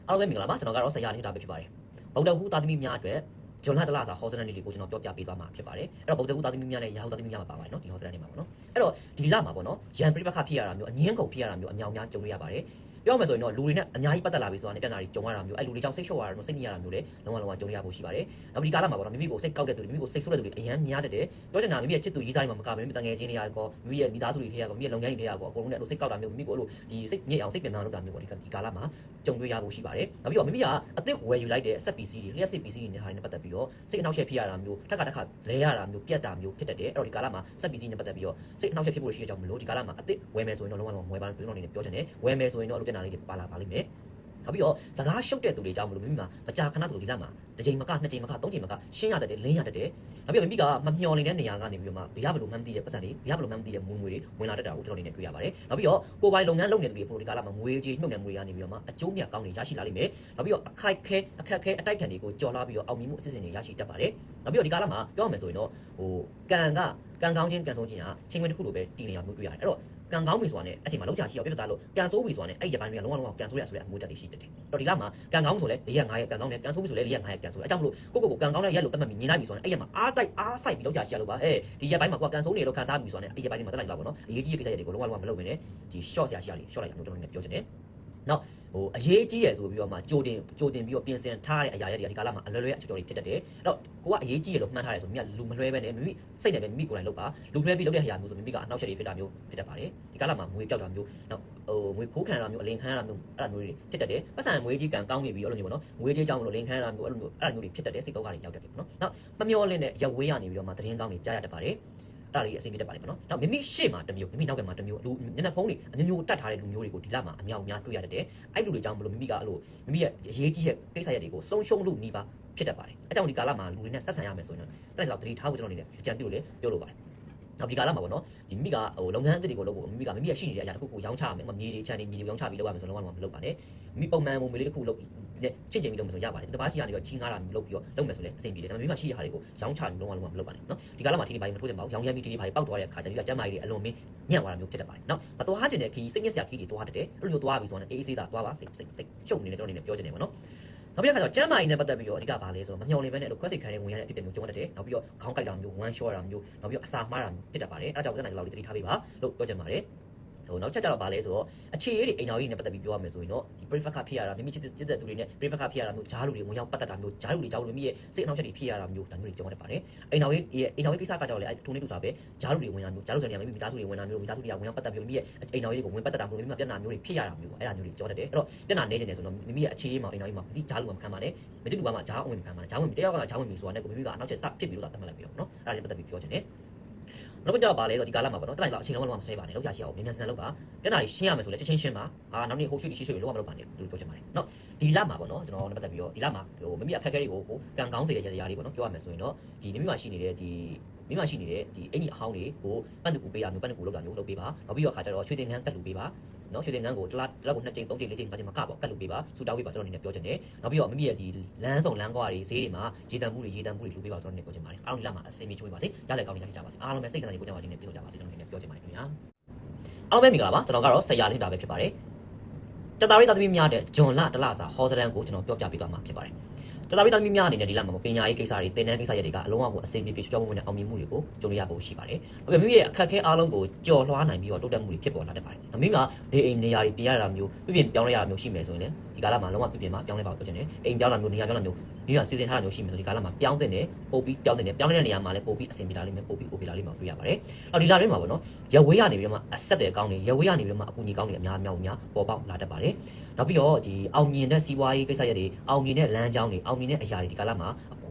အားလုံးပဲမင်္ဂလာပါကျွန်တော်ကတော့ဆရာနေတာပဲဖြစ်ပါတယ်ဗုဒ္ဓဟူသားသမီးများအတွက် ဂျွန်လာတလာစာဟောစနစ်လေးကိုကျွန်တော်ပြောပြပေးသွားမှာဖြစ်ပါတယ်အဲ့တော့ဗုဒ္ဓဟူသားသမီးများနဲ့ရာဟုသားသမီးများမှာပါပါတယ်နော်ဒီဟောစနစ်နေမှာပေါ့နော်အဲ့တော့ဒီလမှာပေါ့နော်ရန်ပြိပခဖြစ်ရတာမျိုးအငင်းကုန်ဖြစ်ရတာမျိုးအမြောင်များကြုံရရပါတယ် ပြောမယ်ဆိုရင်တော့လူတွေနဲ့အများကြီးပတ်သက်လာပြီဆိုတာနဲ့တက်တာတွေကြုံရတာမျိုးအဲ့လူတွေကြောင့်စိတ်လျှော့ရတာမျိုးစိတ်ညစ်ရတာမျိုးလည်းလုံးဝလုံးဝကြုံရဖို့ရှိပါတယ်နောက်ဒီကာလမှာပေါ့နော်မိမိကိုစိတ်ကောက်တဲ့သူတွေမိမိကိုစိတ်ဆိုးတဲ့သူတွေအများများတတ်တယ်ပြောချင်တာမိမိရဲ့ချစ်သူရေးသားတွေမှာမကဘဲမိမိတငယ်ချင်းတွေရကောမိမိရဲ့မိသားစုတွေထဲရကောမိမိရဲ့လုပ်ငန်းတွေထဲရကောအကုန်လုံးနဲ့အဲ့လိုစိတ်ကောက်တာမျိုးမိမိကိုအဲ့လိုဒီစိတ်ညစ်အောင်စိတ်ပင်ပန်းလုပ်တာမျိုးပေါ့ဒီဒီကာလမှာကြုံတွေ့ရဖို့ရှိပါတယ်နောက်ပြီးတော့မိမိကအသစ်ဝယ်ယူလိုက်တဲ့ဆက် PC တွေလျှက်စစ် PC တွေနဲ့ဟာတွေနဲ့ပတ်သက်ပြီးတော့စိတ်အနှောက်အယှက်ဖြစ်ရတာမျိုးတစ်ခါတစ်ခါလဲရတာမျိုးပြတ်တာမျိုးဖြစ်တတ်တယ်အဲ့တော့ဒီကာလမှာဆက် PC နဲ့ပတ်သက်ပြီးတော့စိတ်အနှောက်အယှက်ဖြစ်ဖို့ရှိတဲ့ကြောင့်မလို့ဒီကာလမှာအသစ်ဝယ်မယ်ဆိုရင်တော့လုံးဝလုံးဝဝယ်ပါလို့ပြောနေတယ်ပြောချင်တယ်ဝယ်မယ်ဆိုရင်တော့အလုပ်ပြန်လာလေးတွေပါလာပါလိမ့်မယ်နောက်ပြီးတော့စကားရှုပ်တဲ့သူတွေကြောင့်မလို့မိမိမှာမကြာခဏဆိုဒီလမှာတစ်ချိန်မကနှစ်ချိန်မကသုံးချိန်မကရှင်းရတတ်တယ်လင်းရတတ်တယ်နောက်ပြီးတော့မိမိကမမျှော်နေတဲ့နေရာကနေပြီးတော့မှဘယ်ရဘလို့မှန်းမသိတဲ့ပတ်စံတွေဘယ်ရဘလို့မှန်းမသိတဲ့ငွေငွေတွေဝင်လာတတ်တာကိုကျွန်တော်အနေနဲ့တွေ့ရပါတယ်နောက်ပြီးတော့ကိုယ်ပိုင်လုပ်ငန်းလုပ်နေတဲ့သူတွေပို့ဒီကာလမှာငွေကြေးနှုတ်နယ်ငွေရနေပြီးတော့မှအကျိုးမြတ်ကောင်းတွေရရှိလာလိမ့်မယ်နောက်ပြီးတော့အခိုက်ခဲအခက်ခဲအတိုက်ခံတွေကိုကြော်လာပြီးတော့အောင်မြင်မှုအစစ်အစင်တွေရရှိတတ်ပါတယ်နောက်ပြီးတော့ဒီကာလမှာပြောရမယ်ဆိုရင်တော့ဟိုကံကကံကောင်းခြင်းကံဆိုးခြင်းဟာချိန်ခွင်တစ်ခုလိုပဲတည်နေရမျိုးတွေ့ရတယ်အဲ့တော့ ကံကောင်းပြီဆိုတာနဲ့အချိန်မှာလောက်ချာရှိအောင်ပြတ်တာလို့ကံဆိုးပြီဆိုတာနဲ့အဲ့ဒီပိုင်းတွေကလုံးဝလုံးဝကံဆိုးရဆိုတဲ့အမှုတက်တွေရှိတက်တယ်။တော့ဒီကမှာကံကောင်းဆိုလဲ၄ရက်၅ရက်ကံကောင်းတယ်ကံဆိုးပြီဆိုလဲ၄ရက်၅ရက်ကံဆိုးတယ်။အဲကြောင့်မလို့ကိုကိုကိုကံကောင်းတဲ့ရက်လို့တတ်မှတ်ပြီးမြင်လိုက်ပြီဆိုရင်အဲ့ရက်မှာအားတိုက်အားဆိုင်ပြီးလောက်ချာရှိရလို့ပါ။အဲဒီရက်ပိုင်းမှာကိုကကံဆိုးနေလို့ခံစားပြီဆိုတာနဲ့အဲ့ရက်ပိုင်းမှာတက်လိုက်တော့ဗောနော်။အရေးကြီးတဲ့ကိစ္စတွေကိုလုံးဝလုံးဝမလုပ်ဘဲနဲ့ဒီ short ဆရာရှိရလေး short လိုက်အောင်ကျွန်တော်တို့ပြောချင်တယ်။နောက် ဟိုအရေးကြီးရယ်ဆိုပြီးတော့မှကြိုတင်ကြိုတင်ပြီးတော့ပြင်ဆင်ထားတဲ့အရာတွေကဒီကာလမှာအလွယ်လွယ်အချော်ချော်တွေဖြစ်တတ်တယ်။အဲ့တော့ကိုကအရေးကြီးရယ်လို့မှန်းထားတယ်ဆိုမြတ်လူမလွှဲပဲနဲ့မိမိစိတ်နဲ့ပဲမိမိကိုယ်တိုင်လုပ်ပါလူလွှဲပြီးလုပ်တဲ့ခါမျိုးဆိုမိမိကအနှောက်အယှက်တွေဖြစ်တာမျိုးဖြစ်တတ်ပါတယ်။ဒီကာလမှာငွေပြောက်တာမျိုးနောက်ဟိုငွေခိုးခံရတာမျိုးအလင်ခံရတာမျိုးအဲ့ဒါမျိုးတွေဖြစ်တတ်တယ်။ပတ်စံငွေကြီးကံကောင်းနေပြီးအဲ့လိုမျိုးပေါ့နော်။ငွေကြီးကြောင့်မလို့လင်ခံရတာမျိုးအဲ့လိုမျိုးအဲ့ဒါမျိုးတွေဖြစ်တတ်တယ်စိတ်တော့ကတွေရောက်တတ်တယ်ပေါ့နော်။နောက်မမျောလင့်တဲ့ရက်ဝေးရနေပြီးတော့မှသတင်းကောင်းတွေကြားရတတ်ပါတယ်။အဲ့ ဒါလေးအဆင်ပြေတတ်ပါလိမ့်မယ်နော်။နောက်မိမိရှေ့မှာတစ်မျိုးမိမိနောက်ကမှာတစ်မျိုးလူညနေဖုံးတွေအမျိုးမျိုးတတ်ထားတဲ့လူမျိုးတွေကိုဒီလမှာအမြောက်အများတွေ့ရတတ်တယ်။အဲ့လူတွေကြောင့်မလို့မိမိကအဲ့လိုမိမိရဲ့အရေးကြီးတဲ့ကိစ္စရပ်တွေကိုဆုံးရှုံးလို့နေပါဖြစ်တတ်ပါတယ်။အဲကြောင့်ဒီကာလမှာလူတွေနဲ့ဆက်ဆံရမယ်ဆိုရင်တော့တက်လောက်တတိထားဖို့ကျွန်တော်အနေနဲ့အကြံပြုလို့လေပြောလို့ပါတယ်။ နောက်ဒီကာလမှာပေါ့နော်ဒီမိမိကဟိုလုပ်ငန်းအသစ်တွေကိုလုပ်ဖို့မိမိကမိမိရရှိနေတဲ့အရာတစ်ခုကိုရောင်းချရမယ်။မြေတွေချန်နေမြေတွေရောင်းချပြီးလုပ်ရမယ်ဆိုတော့လုံးဝမလုပ်ပါနဲ့။မိပုံမှန်ပုံမေလေးတစ်ခုလုပ်ပြီးနဲ့ချင့်ချင်ပြီးလုပ်မယ်ဆိုရပါတယ်။တပားရှိရနေပြီးချင်းငားတာလုပ်ပြီးတော့လုပ်မယ်ဆိုလည်းအဆင်ပြေတယ်။ဒါပေမဲ့မိမရှိရဟာတွေကိုရောင်းချပြီးလုံးဝလုံးဝမလုပ်ပါနဲ့နော်။ဒီကာလမှာဒီနေ့ပိုင်းမထိုးတင်ပါဘူး။ရောင်းရမ်းပြီးဒီနေ့ပိုင်းပောက်သွားတဲ့အခါကျတော့ကျမ်းမာရေးတွေအလွန်မင်းညံ့သွားတာမျိုးဖြစ်တတ်ပါတယ်။နော်။မသွားခြင်းတဲ့ခီးစိတ်ညစ်စရာခီးတွေသွားတတ်တယ်။အဲ့လိုမျိုးသွားပြီဆိုတော့အေးအေးဆေးသာသွားပါစိတ်စိတ်ရှုပ်နေတယ်ကျွန်တော်အနေနဲ့ပြောချင်တယ်ပေါ့နော်။ နောက်ပြီးတော့ကျမ်းမာရေးနဲ့ပတ်သက်ပြီးတော့အဓိကဘာလဲဆိုတော့မမျှော်လင့်ဘဲနဲ့အဲ့လိုခွက်စိတ်ခံရဝင်ရတဲ့အဖြစ်အပျက်မျိုးကြုံတတ်တယ်နောက်ပြီးတော့ခေါင်းကိုက်တာမျိုးဝမ်းလျှော့တာမျိုးနောက်ပြီးတော့အစာမှားတာမျိုးဖြစ်တတ်ပါတယ်အဲဒါကြောင့်ကျွန်တော်လည်းလောက်လေးတတိထားပေးပါလို့ပြောချင်ပါတယ် ဟိုနောက်ချက်ကြတော့ဗာလဲဆိုတော့အခြေအရေးတွေအိမ်တော်ကြီးနဲ့ပတ်သက်ပြီးပြောရမယ်ဆိုရင်တော့ဒီ prefect ဖြစ်ရတာမိမိချစ်တဲ့တဲ့သူတွေနဲ့ prefect ဖြစ်ရတာမျိုးဂျားလူတွေဝင်ရောက်ပတ်သက်တာမျိုးဂျားလူတွေကြောင့်မိမိရဲ့စိတ်အနှောက်အယှက်တွေဖြစ်ရတာမျိုးဒါမျိုးတွေကြုံရတတ်ပါတယ်အိမ်တော်ကြီးရဲ့အိမ်တော်ကြီးကိစ္စကကြောင့်လည်းထုံနေတူစားပဲဂျားလူတွေဝင်ရမျိုးဂျားလူဆိုနေမိမိမိသားစုတွေဝင်လာမျိုးမိသားစုတွေကဝင်ရောက်ပတ်သက်ပြီးမိမိရဲ့အိမ်တော်ကြီးကိုဝင်ပတ်သက်တာမျိုးမိမိမှာပြဿနာမျိုးတွေဖြစ်ရတာမျိုးပေါ့အဲ့ဒါမျိုးတွေကြုံတတ်တယ်အဲ့တော့ပြဿနာနေနေတယ်ဆိုတော့မိမိရဲ့အခြေအရေးမှာအိမ်တော်ကြီးမှာဒီဂျားလူကမခံပါနဲ့မတိတူကမှဂျားအဝင်မခံပါနဲ့ဂျားဝင်တယောက်ကဂျားဝင်ပြီဆိုတာနဲ့ကိုမိမိကအနောက်ချက်စဖြစ်ပြီးလို့သာတတ်မှတ်လိုက်ပြီတော့နော်အဲ့ဒါလည်းပတ်သက်ပြီးပြောချင်တယ် နောက်ကကြတော့ပါလဲဆိုတော့ဒီကာလမှာပေါ့နော်တလိုက်တော့အချိန်လုံးလုံးမဆွဲပါနဲ့လောက်ရရှိအောင်မြန်မြန်ဆန်ဆန်လုပ်ပါမျက်နှာကြီးရှင်းရမယ်ဆိုလဲချက်ချင်းရှင်းပါအာနောက်နေ့ဟိုရွှေ့ပြီးရှိရွှေ့ပြီးလုံးဝမလုပ်ပါနဲ့လို့ပြောချင်ပါတယ်နော်ဒီလမှာပေါ့နော်ကျွန်တော်နဲ့ပတ်သက်ပြီးတော့ဒီလမှာဟိုမမီအခက်အခဲတွေကိုဟိုကံကောင်းစေတဲ့ຢာတွေပေါ့နော်ပြောရမယ်ဆိုရင်တော့ဒီနိမိမှာရှိနေတဲ့ဒီမိမရှိနေတဲ့ဒီအင်ကြီးအဟောင်းတွေကိုပန့်တူကူပေးရမျိုးပန့်တူကူလောက်တာမျိုးလုပ်ပေးပါနောက်ပြီးတော့ခါကျတော့ရွှေတင်ငန်းတက်လူပေးပါ နော်ရွှေတင်ငန်းကိုတစ်လားတစ်လားကိုနှစ်ကြိမ်သုံးကြိမ်လေးကြိမ်ပတ်ကြိမ်မကပေါ့ကတ်လူပေးပါစူတောင်းပေးပါကျွန်တော်အနေနဲ့ပြောချင်တယ်နောက်ပြီးတော့မိမိရဲ့ဒီလမ်းဆောင်လမ်းကွာတွေဈေးတွေမှာရေတံမှုတွေရေတံမှုတွေလူပေးပါကျွန်တော်အနေနဲ့ပြောချင်ပါတယ်အားလုံးဒီလမှာအစိမ်းမချိုးပါစေရလက်ကောင်းနေကြပါစေအားလုံးပဲစိတ်ဆန္ဒကိုကြောက်ပါခြင်းနဲ့ပြောကြပါစေကျွန်တော်အနေနဲ့ပြောချင်ပါတယ်ခင်ဗျာအားလုံးပဲမင်္ဂလာပါကျွန်တော်ကတော့ဆရာလေးတာပဲဖြစ်ပါတယ်တတားရေးသားသမီးများတဲ့ဂျွန်လတလစာဟောစတန်ကိုကျွန်တော်ပြောပြပေးသွားမှာဖြစ်ပါတယ် တတားရေးသားသမီးများအနေနဲ့ဒီလမှာပညာရေးကိစ္စတွေသင်တန်းကိစ္စတွေကအလုံးအကိုအစိမ်းပြေပြေချောချောမွေ့နဲ့အောင်မြင်မှုတွေကိုကြုံရဖို့ရှိပါတယ်။ဒါပေမဲ့မိမိရဲ့အခက်အခဲအားလုံးကိုကြော်လွှားနိုင်ပြီးတော့တိုးတက်မှုတွေဖြစ်ပေါ်လာတတ်ပါတယ်။မိမိကနေအိမ်နေရာတွေပြင်ရတာမျိုးပြပြင်ပြောင်းလဲရတာမျိုးရှိမယ်ဆိုရင်လည်း ဒီကာလမှာလုံးဝပြပြင်မှာပြောင်းလဲပါပြောချင်တယ်။အိမ်ပြောင်းတာမျိုးနေရာပြောင်းတာမျိုးမိမိကစီစဉ်ထားတာမျိုးရှိမယ်ဆိုဒီကာလမှာပြောင်းတဲ့နဲ့ပို့ပြီးပြောင်းတဲ့နဲ့ပြောင်းတဲ့နေရာမှာလည်းပို့ပြီးအဆင်ပြေလာလိမ့်မယ်ပို့ပြီးပို့ပြေလာလိမ့်မယ်တွေ့ရပါတယ်။အော်ဒီလာတွေမှာပေါ့နော်။ရဝေးရနေပြီးတော့မှအဆက်တယ်ကောင်းနေရဝေးရနေပြီးတော့မှအကူအညီကောင်းနေအများအများအများပေါ်ပေါက်လာတတ်ပါတယ်။နောက်ပြီးတော့ဒီအောင်မြင်တဲ့စီးပွားရေးကိစ္စရပ်တွေအောင်မြင်တဲ့လမ်းကြောင်းတွေအောင်မြင်တဲ့အရာတွေဒီကာလမှာ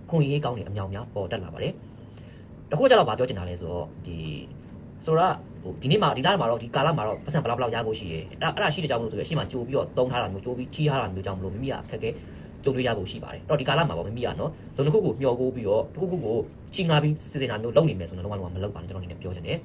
ခွင့်ရေးကောင်းနေအများအများပေါ်တက်လာပါတယ်။တခုကျတော့ဗာပြောချင်တာလဲဆိုတော့ဒီဆိုတော့ ဟိုဒီနေ့မှာဒီလမှာတော့ဒီကာလမှာတော့ပတ်စံဘလောက်ဘလောက်ရဖို့ရှိရဲအဲ့ဒါအဲ့ဒါရှိတဲ့ကြောင့်မလို့ဆိုရအရှိမကြိုးပြီးတော့တုံးထားတာမျိုးကြိုးပြီးချီးထားတာမျိုးကြောင့်မလို့မိမိကအခက်အခဲကြုံတွေ့ရဖို့ရှိပါတယ်အဲ့တော့ဒီကာလမှာပေါ့မိမိကနော်ဇုံတစ်ခုကိုမျှော်ကိုပြီးတော့တစ်ခုခုကိုချီငါပြီးစီစဉ်တာမျိုးလုပ်နေမယ်ဆိုတော့လုံးဝလုံးဝမလုပ်ပါနဲ့ကျွန်တော်အနေနဲ့ပြောချင်တယ်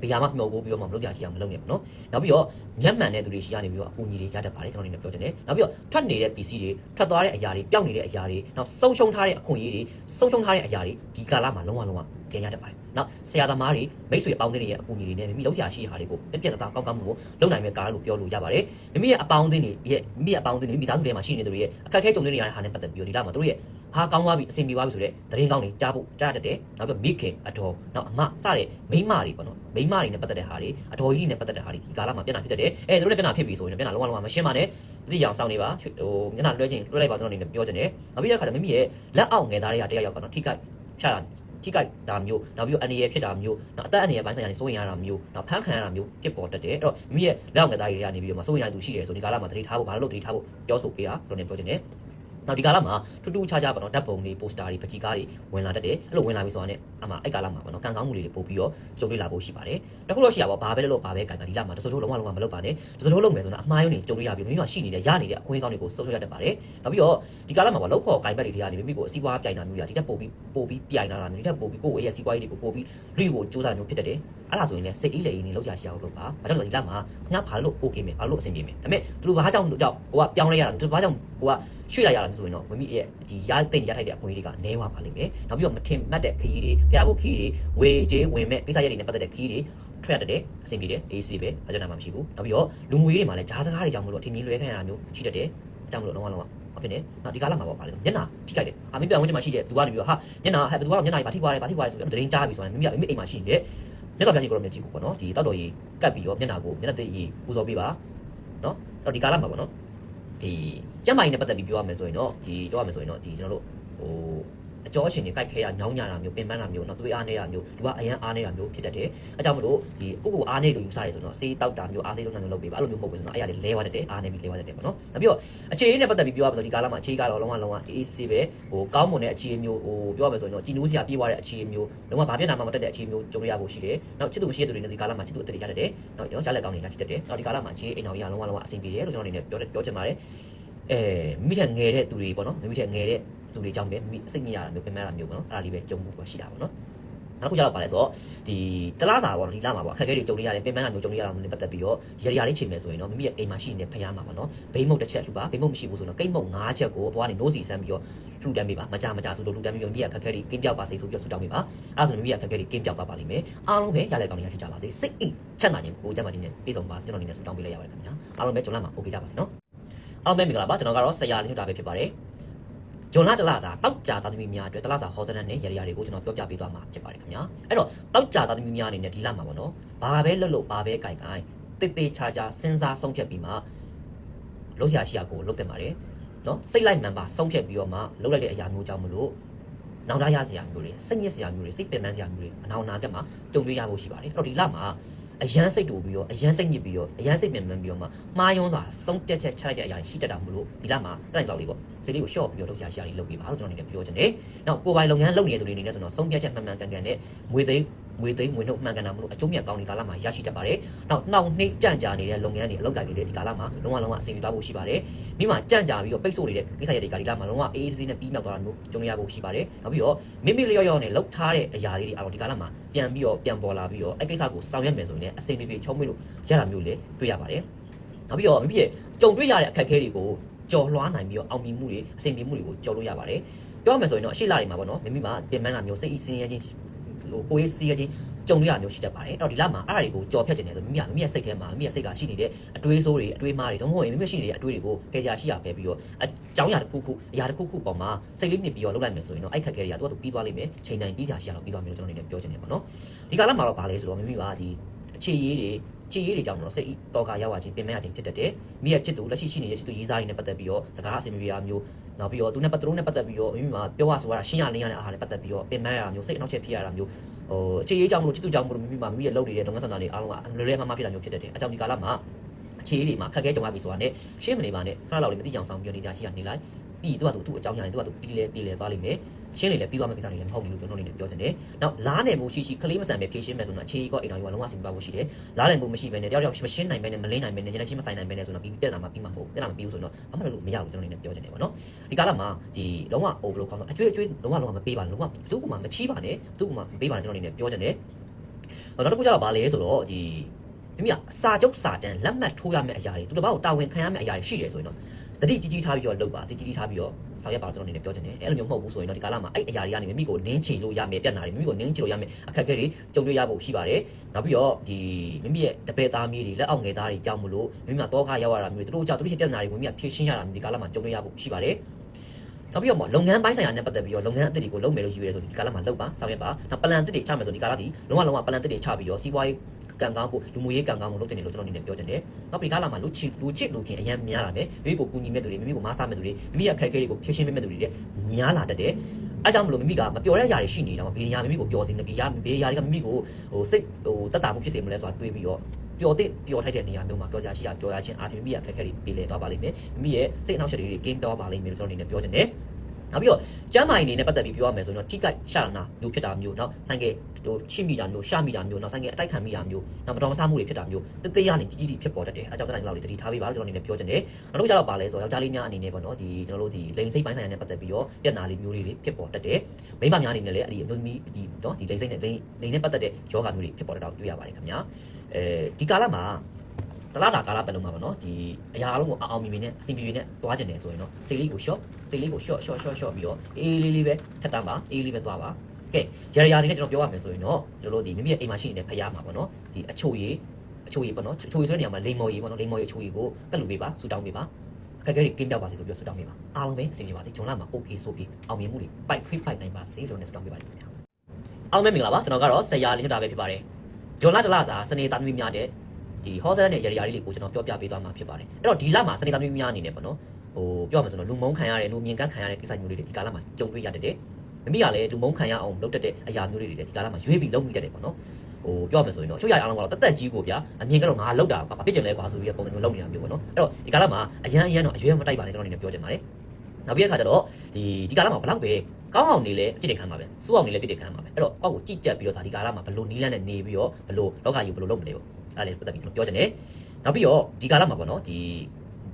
ဘယ်မှာမျှော်ကိုပြီးတော့မှမလုပ်ကြရှိအောင်မလုပ်နဲ့ပေါ့နော်နောက်ပြီးတော့မျက်မှန်တဲ့သူတွေရှိရနေပြီးတော့အကူအညီတွေရတတ်ပါတယ်ကျွန်တော်အနေနဲ့ပြောချင်တယ်နောက်ပြီးတော့ထွက်နေတဲ့ PC တွေထွက်သွားတဲ့အရာတွေပျောက်နေတဲ့အရာတွေနောက်ဆုံးရှုံးထားတဲ့အခွင့်အရေးတွေဆုံးရှုံးထားတဲ့အရာတွေဒီကာလမှာလုံးဝလုံးဝ ပြန်ရတတ်ပါတယ်နောက်ဆရာသမားတွေမိတ်ဆွေအပေါင်းအသင်းတွေရဲ့အကူအညီတွေနဲ့မိမိလောက်ဆရာရှိတဲ့ဟာတွေကိုပြက်ပြက်သားသားကောင်းကောင်းမှုကိုလုပ်နိုင်မဲ့ကာလလို့ပြောလို့ရပါတယ်မိမိရဲ့အပေါင်းအသင်းတွေရဲ့မိမိရဲ့အပေါင်းအသင်းတွေမိသားစုတွေမှာရှိနေသူတွေရဲ့အခက်အခဲကြုံနေရတဲ့ဟာနဲ့ပတ်သက်ပြီးတော့ဒီလမှာတို့ရဲ့ဟာကောင်းသွားပြီအဆင်ပြေသွားပြီဆိုတဲ့သတင်းကောင်းတွေကြားဖို့ကြားတတ်တယ်နောက်ပြီးမိခင်အတော်နောက်အမစတဲ့မိန်းမတွေပေါ့နော်မိန်းမတွေနဲ့ပတ်သက်တဲ့ဟာတွေအတော်ကြီးနဲ့ပတ်သက်တဲ့ဟာတွေဒီကာလမှာပြန်လာဖြစ်တတ်တယ်အဲတို့လည်းပြန်လာဖြစ်ပြီဆိုရင်ပြန်လာလုံးဝလုံးဝမရှင်းပါနဲ့ဒီကြောင်စောင်းနေပါဟိုညနာလွှဲချင်းလွှဲလိုက်ပါကျွန်တော်အနေနဲ့ပြောချင်တယ်နောက်ပြီးတဲ့အခါကျမိမိရဲ့လက်အောက်ငယ်သားတွေကတရားရောက်ကတော့ထိခိုက်ချတာ ထိခိုက်တာမျိုးနောက်ပြီးတော့အနေရဖြစ်တာမျိုးနောက်အသက်အနေရပိုင်းဆိုင်ရာတွေစိုးရင်ရတာမျိုးနောက်ဖမ်းခံရတာမျိုးဖြစ်ပေါ်တတ်တယ်အဲ့တော့မိမိရဲ့လက်အောက်ငယ်သားတွေကနေပြီးတော့မစိုးရင်ရသူရှိတယ်ဆိုဒီကာလမှာတတိထားဖို့ဘာလို့တတိထားဖို့ပြောဆိုပေးတာကျွန်တော်လည်းပြောချင်တယ် နောက်ဒီကာလမှာထူးထူးခြားခြားပေါ့နော်ဓာတ်ပုံတွေပိုစတာတွေပကြီးကားတွေဝင်လာတတ်တယ်အဲ့လိုဝင်လာပြီဆိုတာနဲ့အမှအဲ့ကာလမှာပေါ့နော်ကံကောင်းမှုတွေပို့ပြီးတော့ကြုံတွေ့လာဖို့ရှိပါတယ်တခုတော့ရှိရပါဘာပဲလို့ဘာပဲကံကဒီလမှာတစတိုးလုံးဝလုံးဝမလုပ်ပါနဲ့တစတိုးလုံးမယ်ဆိုတော့အမှားယွင်းတွေကြုံတွေ့ရပြီးမိမိမှာရှိနေတဲ့ရနေတဲ့အခွင့်အရေးကောင်းတွေကိုဆုံးဖြတ်ရတတ်ပါတယ်နောက်ပြီးတော့ဒီကာလမှာပေါ့လောက်ခေါ်ကိုင်ဘက်တွေတွေကနေမိမိကိုအစီးပွားပြိုင်တာမျိုးရဒီတက်ပို့ပြီးပို့ပြီးပြိုင်တာလားဒီတက်ပို့ပြီးကိုယ့်ရဲ့စီးပွားရေးတွေကိုပို့ပြီးလူကိုစူးစမ်းမျိုးဖြစ်တတ်တယ်အဲ့ဒါဆိုရင်လည်းစိတ်အေးလေအေးနေလောက်ရရှိအောင်လုပ်ပါဘာကြောင့်လဲဒီလမှာခင်ဗျားဘာလို့ okay မယ်ဘာလို့အဆင်ပြေမယ်ဒါပေမဲ့သူတို့ဘာကြောင့်ကြောင့်ကိုကပြောင်းလဲရတာသူဘာကြောင့်ကိုကရွှေ့လိုက်ရတာဆိုရင်တော့မိမိရဲ့ဒီရတဲ့ရထိုက်တဲ့အခွင့်အရေးတွေကနည်းသွားပါလိမ့်မယ်နောက်ပြီးတော့မထင်မှတ်တဲ့ခရီးတွေဖျားဖို့ခရီးတွေဝေကျေးဝင်မဲ့ကိစ္စရပ်တွေနဲ့ပတ်သက်တဲ့ခရီးတွေထွက်ရတဲ့အဆင်ပြေတယ် AC ပဲဘာကြောင့်မှမရှိဘူးနောက်ပြီးတော့လူငွေတွေမှာလည်းဂျားစကားတွေကြောင့်မလို့ထင်ကြီးလွဲခံရတာမျိုးရှိတတ်တယ်အကြောင်းမလို့လုံးဝလုံးဝမဖြစ်နဲ့နောက်ဒီကာလမှာပေါ့ပါလေမျက်နှာထိခိုက်တယ်အာမင်းပြောင်းဝင်ချင်မှရှိတယ်သူကနေပြီးတော့ဟာမျက်နှာဟဲ့ဘယ်သူကတော့မျက်နှာကြီးဘာထိသွားတယ်ဘာထိသွားတယ်ဆိုပြီးတော့တရင်ကြားပြီဆိုရင်မိမိကမိမိအိမ်မှာရှိနေတယ် မြတ်စွာဘုရားရှင်ကိုရောမြတ်ကြီးကိုပေါ့နော်ဒီတောက်တော်ကြီးကတ်ပြီးတော့မျက်နှာကိုမျက်နှာတိတ်ကြီးပူဇော်ပေးပါနော်တော့ဒီကာလမှာပေါ့နော်ဒီကျမ်းမာရေးနဲ့ပတ်သက်ပြီးပြောရမယ်ဆိုရင်တော့ဒီပြောရမယ်ဆိုရင်တော့ဒီကျွန်တော်တို့ဟို အကျော်ရှင်တွေကြိုက်ခဲရညောင်းညတာမျိုးပင်ပန်းတာမျိုးနော်သွေးအားနေတာမျိုးလူကအရန်အားနေတာမျိုးဖြစ်တတ်တယ်အဲကြောင့်မလို့ဒီကိုကိုအားနေလို့ယူဆရဲဆိုတော့ဆေးတောက်တာမျိုးအားဆေးလုံးတာမျိုးလုပ်ပေးပါအဲ့လိုမျိုးမဟုတ်ဘူးဆိုတော့အဲ့ရလေးလဲသွားတတ်တယ်အားနေပြီးလဲသွားတတ်တယ်ပေါ့နော်နောက်ပြီးတော့အခြေအနေနဲ့ပတ်သက်ပြီးပြောရမယ်ဆိုဒီကာလမှာအခြေကတော့လုံးဝလုံးဝအေးအေးဆေးပဲဟိုကောင်းမွန်တဲ့အခြေအနေမျိုးဟိုပြောရမယ်ဆိုရင်တော့ជីနိုးစရာပြေးသွားတဲ့အခြေအနေမျိုးလုံးဝဘာပြက်နာမှမတက်တဲ့အခြေအနေမျိုးကြုံရဖို့ရှိတယ်နောက်ချစ်သူမရှိတဲ့သူတွေနဲ့ဒီကာလမှာချစ်သူအတက်ရတတ်တယ်နောက်ကျွန်တော်ကြားလက်ကောင်းနေရချစ်တတ်တယ်နောက်ဒီကာလမှာအခြေအိမ်တော်ကြီးကလုံးဝလုံးဝအဆင်ပြေတယ်လို့ကျွန်တော်အနေနဲ့ပြောပြောချင်ပါတယ်အဲမိထက်ငယ်တဲ့သူတွေပေါ့နော်မိထက်ငယ်တဲ့ လူတွေကြောင့်ပဲမိစိတ်ညစ်ရတာမျိုးပင်ပန်းတာမျိုးပေါ့နော်အဲ့ဒါလေးပဲကြုံမှုပေါ့ရှိတာပေါ့နော်နောက်တစ်ခုရတော့ပါလဲဆိုတော့ဒီတလားစာပေါ့နော်ဒီလားမှာပေါ့အခက်အခဲတွေကြုံနေရတယ်ပင်ပန်းတာမျိုးကြုံနေရတာမျိုးနဲ့ပတ်သက်ပြီးတော့ရရလေးချိန်မယ်ဆိုရင်တော့မိမိရဲ့အိမ်မှာရှိနေတဲ့ဖျားမှာပေါ့နော်ဘိမုတ်တစ်ချက်လှူပါဘိမုတ်မရှိဘူးဆိုတော့ကိမ့်မုတ်၅ချက်ကိုအပေါ်ကနေနိုးစီဆန်းပြီးတော့လှူတန်းပေးပါမကြမကြဆိုလို့လှူတန်းပြီးတော့မိရဲ့အခက်အခဲတွေကင်းပြောက်ပါစေဆိုပြီးတော့ဆူတောင်းပေးပါအဲ့ဒါဆိုရင်မိရဲ့အခက်အခဲတွေကင်းပြောက်ပါပါလိမ့်မယ်အားလုံးပဲရလဲကောင်းနေရရှိကြပါစေစိတ်အိမ်ချက်နာခြင်းကိုကြမ်းပါခြင်းနဲ့ပြေဆုံးပါကျွန်တော်အနေနဲ့ဆူတောင်းပေးလိုက်ရပါတယ်ခင်ဗျာအားလုံးပဲကြုံလာမှာ OK ကြပါစေနော်အားလုံးပဲမင်္ဂလာပါကျွန်တော်ကတော့ဆရာလေးထွတ်တာပဲဖြစ်ပါတယ် ဂျွန်လာတလာစာတောက်ကြသားသမီးများအတွက်တလာစာဟောစတန်နဲ့ရရတွေကိုကျွန်တော်ပြောပြပေးသွားမှာဖြစ်ပါတယ်ခင်ဗျာအဲ့တော့တောက်ကြသားသမီးများအနေနဲ့ဒီလမှာပေါ့နော်ဘာပဲလွတ်လို့ဘာပဲကြိုက်ကြိုက်တိတ်တိတ်ချာချာစဉ်းစားဆုံးဖြတ်ပြီးမှလို့ဆရာရှိရကိုလုပ်တင်ပါတယ်နော်စိတ်လိုက်မှန်ပါဆုံးဖြတ်ပြီးတော့မှလုပ်လိုက်တဲ့အရာမျိုးကြောင့်မလို့နောက်လာရစရာမျိုးတွေစိတ်ညစ်စရာမျိုးတွေစိတ်ပင်ပန်းစရာမျိုးတွေအနောက်နာကက်မှာကြုံတွေ့ရဖို့ရှိပါတယ်အဲ့တော့ဒီလမှာ အရန်စိတ်တူပြီးတော့အရန်စိတ်ညစ်ပြီးတော့အရန်စိတ်ပင်ပန်းပြီးတော့မှမှားယွန်းစွာဆုံးပြတ်ချက်ချလိုက်တဲ့အရာရှိတတ်တာမလို့ဒီလမှာတိုက်တော့လေးပေါ့စိတ်လေးကိုရှော့ပြီးတော့လုပ်ဆရာရှိရလေးလုပ်ပြီးပါလို့ကျွန်တော်အနေနဲ့ပြောချင်တယ်။နောက်ကိုယ်ပိုင်လုပ်ငန်းလုပ်နေတဲ့သူတွေအနေနဲ့ဆိုတော့ဆုံးဖြတ်ချက်မှန်မှန်ကန်ကန်နဲ့ငွေသိမ်း ငွေသိမ်းငွေနှုတ်မှန်ကန်တာမလို့အကျုံးမြတ်ကောင်းဒီကာလမှာရရှိတတ်ပါတယ်နောက်နှောင့်နှိမ့်ကြံ့ကြာနေတဲ့လုပ်ငန်းတွေအလုပ်ကိုင်နေတဲ့ဒီကာလမှာလုံးဝလုံးဝအဆင်ပြေသွားဖို့ရှိပါတယ်မိမှကြံ့ကြာပြီးတော့ပိတ်ဆို့နေတဲ့ကိစ္စရပ်တွေကဒီကာလမှာလုံးဝအေးအေးဆေးဆေးနဲ့ပြီးနောက်သွားတာမျိုးကြုံရဖို့ရှိပါတယ်နောက်ပြီးတော့မိမိလျော့လျော့နဲ့လှုပ်ထားတဲ့အရာလေးတွေအားလုံးဒီကာလမှာပြန်ပြီးတော့ပြန်ပေါ်လာပြီးတော့အဲ့ကိစ္စကိုဆောင်ရွက်မယ်ဆိုရင်လည်းအဆင်ပြေပြေချုံးမွေးလို့ရတာမျိုးလည်းတွေ့ရပါတယ်နောက်ပြီးတော့မိမိရဲ့ကြုံတွေ့ရတဲ့အခက်အခဲတွေကိုကြော်လွှားနိုင်ပြီးတော့အောင်မြင်မှုတွေအဆင်ပြေမှုတွေကိုကြော်လို့ရပါတယ်ပြောရမယ်ဆိုရင်တော့အရှိလာတွေမှာပေါ့နော်မိမိမှာပြင်ပန်းတာမျိုးစိတ်အစင်းရဲချင်း ဟိုကိုယ်ရေးစီးရဲချင်းကြုံရမျိုးရှိတတ်ပါတယ်အဲ့တော့ဒီလမှာအဲ့ဒါတွေကိုကြော်ဖြတ်ကျင်တယ်ဆိုမိမိကမိမိရဲ့စိတ်ထဲမှာမိမိရဲ့စိတ်ကရှိနေတဲ့အတွေးဆိုးတွေအတွေးမှားတွေတော့မဟုတ်ရင်မိမိရှိနေတဲ့အတွေးတွေကိုဖယ်ကြရှိရပဲပြီးတော့အကြောင်းအရာတစ်ခုခုအရာတစ်ခုခုပေါ်မှာစိတ်လေးနှစ်ပြီးတော့လုပ်လိုက်မယ်ဆိုရင်တော့အဲ့ခက်ခဲတွေကသူကသူပြီးသွားလိမ့်မယ်ချိန်တိုင်းပြီးကြရှိရတော့ပြီးသွားမယ်လို့ကျွန်တော်အနေနဲ့ပြောချင်တယ်ပေါ့နော်ဒီကာလမှာတော့ဗာလဲဆိုတော့မိမိကဒီအခြေရေးတွေချေရေးတွေကြောင့်မလို့စိတ်တော်ခါရောက်လာခြင်းပြင်မဲ့ရခြင်းဖြစ်တတ်တယ်မိရဲ့ချစ်သူလက်ရှိရှိနေတဲ့ချစ်သူရေးစားတွေနဲ့ပတ်သက်ပြီးတော့စကားအစီအမပြေအားမျိုး နောက်ပြီးတော့သူနဲ့ပတ်သက်လို့နဲ့ပတ်သက်ပြီးတော့မိမိမှာပြောရဆိုရတာရှင်းရလင်းရတဲ့အားနဲ့ပတ်သက်ပြီးတော့ပြင်မဲ့ရတာမျိုးစိတ်အနှောက်အယှက်ဖြစ်ရတာမျိုးဟိုအခြေရေးကြောင့်မလို့ချစ်သူကြောင့်မလို့မိမိမှာမိရဲ့လုပ်နေတဲ့လုပ်ငန်းဆောင်တာတွေအားလုံးကလွယ်လွယ်မှားမှားဖြစ်တာမျိုးဖြစ်တတ်တယ်အကြောင်းဒီကာလမှာအခြေရေးတွေမှာခက်ခဲကြုံရပြီဆိုတာနဲ့ရှင်းမနေပါနဲ့ခဏလောက်လေးမသိကြအောင်ဆောင်ပြောနေကြရှိရနေလိုက်ပြီးသူကသူသူ့အကြောင်းညာရင်သူကသူပြီးလဲပြီးလဲသွားလိမ့်မယ် ရှင်းနေလဲပြီးသွားမယ့်ကိစ္စတွေလည်းမဟုတ်ဘူးလို့ကျွန်တော်အနေနဲ့ပြောချင်တယ်။နောက်လားနယ်မှုရှိရှိကလေးမဆန်ပဲဖြည့်ရှင်းမယ်ဆိုတော့အခြေကြီးကအိမ်တော်ကြီးကလုံးဝဆင်ပါဖို့ရှိတယ်။လားနယ်မှုမရှိဘဲနဲ့တယောက်တယောက်မရှင်းနိုင်ဘဲနဲ့မလင်းနိုင်ဘဲနဲ့ညနေချင်းမဆိုင်နိုင်ဘဲနဲ့ဆိုတော့ပြီးပြက်လာမှပြီးမှာမဟုတ်ဘူး။ပြက်လာမှပြီးလို့ဆိုတော့အမှန်လို့မရဘူးကျွန်တော်အနေနဲ့ပြောချင်တယ်ပေါ့နော်။ဒီကာလမှာဒီလုံးဝအိုဘလို့ခေါင်းတော့အကျွေးအကျွေးလုံးဝလုံးဝမပေးပါနဲ့လုံးဝဘယ်သူမှမချီးပါနဲ့ဘယ်သူမှမပေးပါနဲ့ကျွန်တော်အနေနဲ့ပြောချင်တယ်။နောက်တစ်ခုကျတော့ဗာလဲဆိုတော့ဒီမိမိကစာချုပ်စာတမ်းလက်မှတ်ထိုးရမယ့်အရာတွေသူတစ်ပါးကိုတာဝန်ခံရမယ့်အရာတွေရှိတယ်ဆိုရင်တော့တတိကြီးကြီးထားပြီးတော့လုပ်ပါတတိကြီးကြီးထားပြီးတော့ ဆောင်ရွက်ပါကျွန်တော်အနေနဲ့ပြောချင်တယ်အဲ့လိုမျိုးမဟုတ်ဘူးဆိုရင်တော့ဒီကာလမှာအဲ့အရာတွေကနေမိမိကိုနင်းချေလို့ရမယ်ပြဿနာတွေမိမိကိုနင်းချေလို့ရမယ်အခက်အခဲတွေကြုံတွေ့ရဖို့ရှိပါတယ်နောက်ပြီးတော့ဒီမိမိရဲ့တပည့်သားမြေးတွေလက်အောက်ငယ်သားတွေကြောင့်မလို့မိမိကတော့ခါရောက်ရတာမျိုးတွေသူတို့ကြောင့်သူတို့ရဲ့ပြဿနာတွေကိုမိမိကဖြေရှင်းရတာမျိုးဒီကာလမှာကြုံတွေ့ရဖို့ရှိပါတယ်နောက်ပြီးတော့လုပ်ငန်းပိုင်းဆိုင်ရာနဲ့ပတ်သက်ပြီးတော့လုပ်ငန်းအသစ်တွေကိုလုပ်မယ်လို့ယူရဲဆိုဒီကာလမှာလုပ်ပါဆောင်ရွက်ပါနောက်ပလန်အသစ်တွေချမယ်ဆိုဒီကာလဒီလုံးဝလုံးဝပလန်အသစ်တွေချပြီးတော့စီးပွားရေး ကံကောင်းဖို့လူမှုရေးကံကောင်းဖို့လုပ်တင်တယ်လို့ကျွန်တော်အနေနဲ့ပြောချင်တယ်။နောက်ပြီးကားလာမှာလူချစ်လူချစ်လူခင်အရင်များလာတယ်။မိမိကိုကူညီမဲ့သူတွေမိမိကိုမဆားမဲ့သူတွေမိမိရဲ့ခက်ခဲတွေကိုဖြေရှင်းမဲ့သူတွေလည်းများလာတတ်တယ်။အဲကြောင့်မလို့မိမိကမပျော်တဲ့ຢာတွေရှိနေတာမှာဘေးရာမိမိကိုပျော်စေနေပြီ။ရာဘေးရာတွေကမိမိကိုဟိုစိတ်ဟိုတက်တာမှုဖြစ်စေမလဲဆိုတာတွေးပြီးတော့ပျော်တဲ့ပျော်ထိုက်တဲ့နေရာမျိုးမှာပျော်ကြရှိတာပျော်ရခြင်းအားဖြင့်မိမိရဲ့ခက်ခဲတွေပြေလည်သွားပါလိမ့်မယ်။မိမိရဲ့စိတ်အနှောက်အယှက်တွေကိန်းသွားပါလိမ့်မယ်လို့ကျွန်တော်အနေနဲ့ပြောချင်တယ်။ နောက်ပြီးတော့ကျမ်းမာရေးနေနဲ့ပတ်သက်ပြီးပြောရမယ်ဆိုရင်တော့ထိကိုက်ရှာနာမျိုးဖြစ်တာမျိုးနောက်ဆိုင်ကဟိုရှိမိတာမျိုးရှာမိတာမျိုးနောက်ဆိုင်ကအတိုက်ခံမိတာမျိုးနောက်မတော်မဆမှုတွေဖြစ်တာမျိုးတသေးရနေကြီးကြီးဖြစ်ပေါ်တတ်တယ်အဲကြောင့်တိုင်းလောက်လေးတတိထားပေးပါလို့ကျွန်တော်အနေနဲ့ပြောချင်တယ်နောက်တစ်ခုကျတော့ပါလဲဆိုတော့ယောက်ျားလေးများအနေနဲ့ပေါ့နော်ဒီကျွန်တော်တို့ဒီလိန်စိတ်ပိုင်းဆိုင်ရာနဲ့ပတ်သက်ပြီးတော့ပြဿနာလေးမျိုးလေးတွေဖြစ်ပေါ်တတ်တယ်မိန်းမများအနေနဲ့လည်းအဲ့ဒီအမျိုးသမီးဒီနော်ဒီလိန်စိတ်နဲ့လိန်လိန်နဲ့ပတ်သက်တဲ့ယောဂမျိုးတွေဖြစ်ပေါ်တတ်တာကိုတွေ့ရပါတယ်ခင်ဗျာအဲဒီကာလမှာ တလားတာကာလပတ်လုံးမှာပေါ့နော်ဒီအရာအလုံးကိုအောင်မြင်မြင်နဲ့အစီအပြေနဲ့သွားကျင်တယ်ဆိုရင်တော့စိတ်လေးကို short စိတ်လေးကို short short short short ပြီးတော့အေးလေးလေးပဲထက်တမ်းပါအေးလေးပဲသွားပါကဲရရရာတွေနဲ့ကျွန်တော်ပြောရမယ်ဆိုရင်တော့ကျွန်တော်တို့ဒီမိမိရဲ့အိမ်မှာရှိနေတဲ့ဖရားမှာပေါ့နော်ဒီအချိုရည်အချိုရည်ပေါ့နော်အချိုရည်ဆိုတဲ့နေရာမှာလိမ်မော်ရည်ပေါ့နော်လိမ်မော်ရည်အချိုရည်ကိုကတ်လူပေးပါဆူတောင်းပေးပါခက်ခဲတွေကင်းပြောက်ပါစေဆိုပြီးတော့ဆူတောင်းပေးပါအားလုံးပဲအဆင်ပြေပါစေဂျွန်လာမှာ okay ဆိုပြီးအောင်မြင်မှုတွေပိုက်ဖိပိုက်နိုင်ပါစေဆိုတော့ဆူတောင်းပေးပါလိမ့်မယ်အားလုံးပဲမင်္ဂလာပါကျွန်တော်ကတော့ဆရာလေးထတာပဲဖြစ်ပါတယ်ဂျွန်လာတလစာစနေသားသမီးများတဲ့ ဒီဟောဆယ်နဲ့ရရရာလေးတွေကိုကျွန်တော်ပြောပြပေးသွားမှာဖြစ်ပါတယ်အဲ့တော့ဒီလမှာစနေသားသမီးများအနေနဲ့ပေါ့နော်ဟိုပြောရမယ်ဆိုတော့လူမုန်းခံရတယ်လူမြင်ကန်းခံရတဲ့ကိစ္စမျိုးလေးတွေဒီကာလမှာကြုံတွေ့ရတတ်တယ်မိမိကလည်းလူမုန်းခံရအောင်လုပ်တတ်တဲ့အရာမျိုးလေးတွေလည်းဒီကာလမှာရွေးပြီးလုပ်မိတတ်တယ်ပေါ့နော်ဟိုပြောရမယ်ဆိုရင်တော့ချို့ရအားလုံးကတော့တက်တက်ကြီးကိုဗျာအမြင်ကတော့ငါလောက်တာကွာဘာဖြစ်ချင်လဲကွာဆိုပြီးပုံစံမျိုးလုပ်နေတာမျိုးပေါ့နော်အဲ့တော့ဒီကာလမှာအရန်အရန်တော့အရွယ်မတိုက်ပါနဲ့ကျွန်တော်အနေနဲ့ပြောချင်ပါတယ်နောက်ပြီးတဲ့အခါကျတော့ဒီဒီကာလမှာဘလောက်ပဲကောင်းအောင်နေလဲအပြစ်တွေခံမှာပဲစူအောင်နေလဲအပြစ်တွေခံမှာပဲအဲ့တော့ကောက်ကိုကြည့်ကြက်ပြီးတော့ဒါဒီကာလမှာဘလို့နီးလန်းနဲ့နေပြီးတော့ဘလို့လောကကြီးဘလို့လုပ်မလဲပေါ့ အဲ့ဒါလေးပတ်သက်ပြီးကျွန်တော်ပြောချင်တယ်နောက်ပြီးတော့ဒီကာလမှာပေါ့နော်ဒီ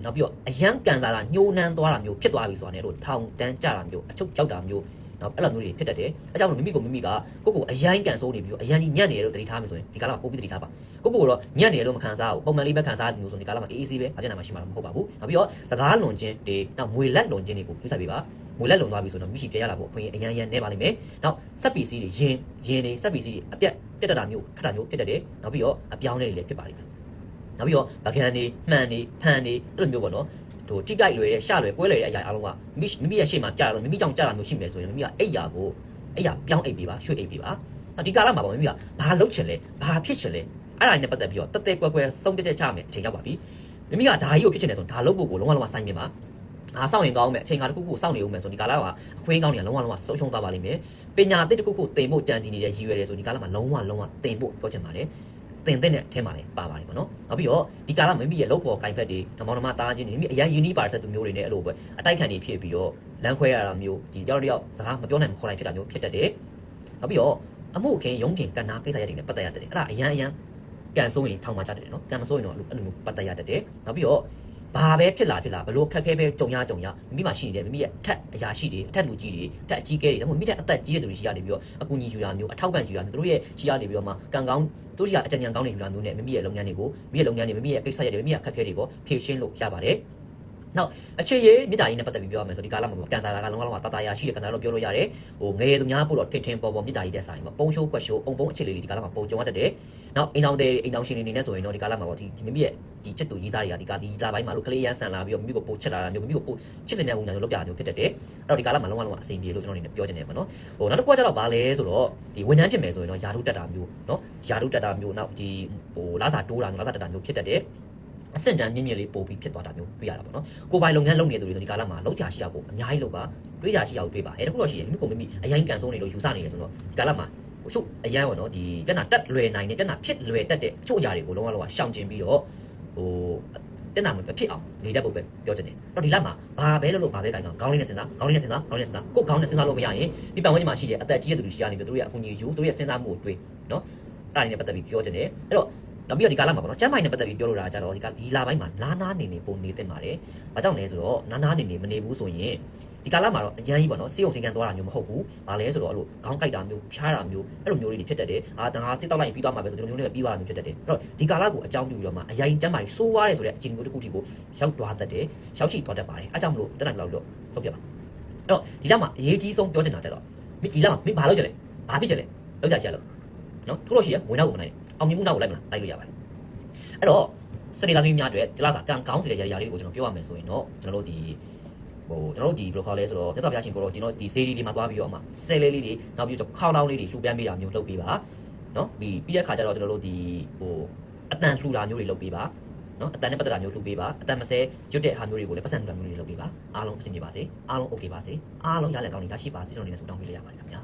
နောက်ပြီးတော့အရန်ကန်စားတာညှိုးနှမ်းသွားတာမျိုးဖြစ်သွားပြီဆိုတာနဲ့တို့ထောင်တန်းကြတာမျိုးအချုပ်ကြောက်တာမျိုးနောက်အဲ့လိုမျိုးတွေဖြစ်တတ်တယ်အဲကြောင့်မိမိကိုမိမိကကိုကိုအရန်ကန်ဆိုးနေပြီးတော့အရန်ကြီးညံ့နေတယ်လို့သတိထားမယ်ဆိုရင်ဒီကာလမှာပို့ပြီးသတိထားပါကိုကိုကတော့ညံ့နေတယ်လို့မခံစားဘူးပုံမှန်လေးပဲခံစားနေလို့ဆိုရင်ဒီကာလမှာအေးအေးဆေးပဲဘာဖြစ်နိုင်မှရှိမှာမဟုတ်ပါဘူးနောက်ပြီးတော့စကားလွန်ခြင်းတွေနောက်မွေလက်လွန်ခြင်းတွေကိုပြုဆိုင်ပေးပါ ငွေလက်လုံသွားပြီဆိုတော့မရှိပြရလာဖို့အခွင့်အရေးအရန်ရန်နေပါလိမ့်မယ်။နောက်ဆက်ပီစီတွေရင်ရင်တွေဆက်ပီစီတွေအပြက်ပြက်တတာမျိုးခတ်တာမျိုးဖြစ်တတ်တယ်။နောက်ပြီးတော့အပြောင်းအလဲတွေလည်းဖြစ်ပါလိမ့်မယ်။နောက်ပြီးတော့ဗကန်တွေမှန်တွေဖန်တွေအဲ့လိုမျိုးပေါ့နော်။ဟိုတိကြိုက်လွယ်တဲ့ရှလွယ်ကွဲလွယ်တဲ့အရာအားလုံးကမိမိမိရဲ့ရှေ့မှာကြာတော့မိမိကြောင့်ကြာတာမျိုးရှိမယ်ဆိုရင်မိမိကအဲ့ရာကိုအဲ့ရာပြောင်းအိပ်ပေးပါရွှေ့အိပ်ပေးပါ။နောက်ဒီကာလမှာပေါ့မိမိကဘာလုပ်ချင်လဲဘာဖြစ်ချင်လဲအဲ့ဒါနဲ့ပတ်သက်ပြီးတော့တက်တဲကွဲကွဲဆုံးဖြတ်ချက်ချမယ်အချိန်ရောက်ပါပြီ။မိမိကဒါကြီးကိုဖြစ်ချင်တယ်ဆိုရင်ဒါလုပ်ဖို့ကိုလုံးဝလုံးဝစိုင်းမြင်ပါ။ အားစောင့်ရင်ကောင်းမယ်အချိန်ကတစ်ခုခုစောင့်နေဦးမယ်ဆိုဒီကာလကအခွင့်အကောင်းတွေကလုံးဝလုံးဝဆုံးရှုံးသွားပါလိမ့်မယ်ပညာအသစ်တစ်ခုခုသင်ဖို့ကြံစည်နေတဲ့ရည်ရွယ်တယ်ဆိုဒီကာလမှာလုံးဝလုံးဝသင်ဖို့ပြောချင်ပါတယ်သင်တဲ့နဲ့အထဲမှာလည်းပါပါတယ်ပေါ့နော်နောက်ပြီးတော့ဒီကာလမိမိရဲ့လောက်ပေါ်ကင်ဖက်တွေဓမ္မဓမ္မတားခြင်းတွေမိမိအရင် unique part သူမျိုးတွေနဲ့အဲ့လိုပဲအတိုက်ခံတွေဖြစ်ပြီးတော့လမ်းခွဲရတာမျိုးဒီတယောက်တယောက်စကားမပြောနိုင်မခေါ်နိုင်ဖြစ်တာမျိုးဖြစ်တတ်တယ်နောက်ပြီးတော့ဟအမှုခင်ရုံးခင်ကန်နာကိစ္စရပ်တွေနဲ့ပတ်သက်ရတယ်အဲ့ဒါအရန်အရန်ကန်ဆိုးရင်ထောင်မှာကြတယ်နော်ကန်မဆိုးရင်တော့အဲ့လိုမျိုးပတ်သက်ရတယ်နောက်ပြီးတော့ ဘာပဲဖြစ်လာဖြစ်လာဘလို့ခက်ခဲပဲကြုံရကြုံရမိမိမှရှိနေတယ်မိမိရဲ့အထက်အရာရှိတွေအထက်လူကြီးတွေအထက်အကြီးကဲတွေဒါမှမဟုတ်မိမိတဲ့အသက်ကြီးတဲ့သူတွေရှိရနေပြီးတော့အကူအညီယူရမျိုးအထောက်ပံ့ယူရမျိုးသူတို့ရဲ့ရှိရနေပြီးတော့မှကံကောင်းတို့ရှိရအကြံဉာဏ်ကောင်းတွေယူရမျိုးနဲ့မိမိရဲ့လုပ်ငန်းတွေကိုမိမိရဲ့လုပ်ငန်းတွေမိမိရဲ့ကိစ္စရပ်တွေမိမိရဲ့အခက်အခဲတွေကိုဖြေရှင်းလို့ရပါတယ်နောက်အခြေရေးမြေတားရေးနဲ့ပတ်သက်ပြီးပြောရမယ်ဆိုဒီကာလမှာပေါ့ကန်ဆာလာကလုံးဝလုံးဝတာတာရရှိတဲ့ကန်ဆာလို့ပြောလို့ရတယ်ဟိုငယ်သူများပို့တော့ထင်ထင်ပေါ်ပေါ်မြေတားရေးတဲ့ဆိုင်ပေါ့ပုံရှိုးကွက်ရှိုးအုံပုံအခြေလေးတွေဒီကာလမှာပုံကြုံရတတ်တယ်နောက်အိမ်အောင်တဲ့အိမ်အောင်ရှင်တွေနေနဲ့ဆိုရင်တော့ဒီကာလမှာပေါ့ဒီမိမိရဲ့ ဒီချက်တူရေးသားတွေကဒီကာဒီလာပိုင်းမှာလို့ကလေးရန်ဆန်လာပြီးတော့မိမိကိုပို့ချက်လာတာမျိုးမိမိကိုပို့ချစ်စင်တဲ့ပုံစံမျိုးလုပ်ပြတာမျိုးဖြစ်တတ်တယ်အဲ့တော့ဒီကာလမှာလုံးဝလုံးဝအဆင်ပြေလို့ကျွန်တော်အနေနဲ့ပြောချင်တယ်ပေါ့နော်ဟိုနောက်တစ်ခုကကျတော့ဗာလဲဆိုတော့ဒီဝန်ထမ်းဖြစ်မယ်ဆိုရင်တော့ယာထုတက်တာမျိုးနော်ယာထုတက်တာမျိုးနောက်ဒီဟိုလာစာတိုးတာမျိုးလာစာတက်တာမျိုးဖြစ်တတ်တယ်အဆင့်တန်းမြင့်မြင့်လေးပို့ပြီးဖြစ်သွားတာမျိုးတွေ့ရတာပေါ့နော်ကိုပိုင်လုပ်ငန်းလုပ်နေသူတွေဆိုဒီကာလမှာလောက်ချာရှိရကိုအများကြီးလုပ်ပါတွေးရရှိရကိုတွေးပါအဲတခုတော့ရှိရမိမိကိုမိမိအရင်ကန်ဆုံးနေလို့ယူဆနေတယ်ဆိုတော့ဒီကာလမှာဟိုရှုပ်အရန်ပေါ့နော်ဒီပြဿနာတက်လွယ်နိုင်တယ်ပြဿနာဖြစ်လွယ်တတ်တဲ့အချို့အရာတွေကိုလုံးဝလုံးဝရှောင်ကျဉ်ပြီးတော့ ဟိုပြဿနာမဖြစ်အောင်နေတတ်ဖို့ပဲပြောချင်တယ်တော့ဒီလမှာဘာပဲလုပ်လို့ဘာပဲကိုင်ကောင်ခေါင်းလေးနဲ့စဉ်းစားခေါင်းလေးနဲ့စဉ်းစားခေါင်းလေးနဲ့စဉ်းစားကိုခေါင်းနဲ့စဉ်းစားလို့မရရင်ဒီပတ်ဝန်းကျင်မှာရှိတဲ့အသက်ကြီးတဲ့သူတွေရှိရနေပြီးသူတို့ရဲ့အကူအညီယူသူတို့ရဲ့စဉ်းစားမှုကိုတွေးနော်အဲ့ဒါတွေနဲ့ပတ်သက်ပြီးပြောချင်တယ်အဲ့တော့နောက်ပြီးတော့ဒီကာလမှာပေါ့နော်ကျမ်းမိုင်နဲ့ပတ်သက်ပြီးပြောလို့တာကြတော့ဒီကဒီလာပိုင်းမှာနားနားနေနေပုံနေတင်ပါတယ်။ဘာကြောင့်လဲဆိုတော့နားနားနေနေမနေဘူးဆိုရင် ဒီကာလမှာတော့အရင်ကြီးပေါ့နော်စေုံစင်ကန်သွားတာမျိုးမဟုတ်ဘူး။ဘာလဲဆိုတော့အဲ့လိုခေါင်းကိုက်တာမျိုးဖြားတာမျိုးအဲ့လိုမျိုးလေးတွေဖြစ်တတ်တယ်။အာတန်ငါစစ်တောက်လိုက်ရင်ပြီးသွားမှာပဲဆိုဒီလိုမျိုးတွေပြီးသွားတာမျိုးဖြစ်တတ်တယ်။အဲ့တော့ဒီကာလကိုအကြောင်းပြုပြီးတော့မှအရင်ကျမ်းမိုင်စိုးွားတယ်ဆိုတဲ့အခြေအနေမျိုးတစ်ခုထိကိုရောက်သွားတတ်တယ်။ရောက်ရှိသွားတတ်ပါတယ်။အဲကြောင့်မလို့တက်နိုင်လောက်လို့ဆုံးပြပါ။အဲ့တော့ဒီလမှာအရေးကြီးဆုံးပြောချင်တာကြတော့ဒီလမှာမင်းဘာလုပ်ကြလဲ။ဘာဖြစ်ကြလဲ။လောက်ကြချင်လို့နော်တို့လို့ရှိရဝင်နောက်ကိုမနိုင်အောင်မြင်မှုနောက်ကိုလိုက်မလားလိုက်လို့ရပါတယ်အဲ့တော့စနေသားမင်းများအတွက်ဒီလားကကံကောင်းစီတဲ့ຢာလေးတွေကိုကျွန်တော်ပြောရမယ်ဆိုရင်တော့ကျွန်တော်တို့ဒီ ဟိုကျွန်တော်တို့ဒီဘယ်လိုခေါ်လဲဆိုတော့မြတ်စွာဘုရားရှင်ကိုတော့ကျွန်တော်ဒီ series လေးမှာသွားပြီးတော့အမှဆဲလေးလေးတွေနောက်ပြီးတော့ခေါင်းလောင်းလေးတွေလှူပြန်းပေးတာမျိုးလုပ်ပေးပါနော်ဒီပြီးတဲ့ခါကျတော့ကျွန်တော်တို့ဒီဟိုအတန်လှူတာမျိုးတွေလုပ်ပေးပါနော်အတန်နဲ့ပတ်သက်တာမျိုးလှူပေးပါအတန်မစဲရွတ်တဲ့ဟာမျိုးတွေကိုလည်းပတ်စံလှူတာမျိုးတွေလုပ်ပေးပါအားလုံးအဆင်ပြေပါစေအားလုံး okay ပါစေအားလုံးရလည်ကောင်းတွေရရှိပါစေကျွန်တော်နေနဲ့ဆုတောင်းပေးလိုက်ရပါတယ်ခင်ဗျာ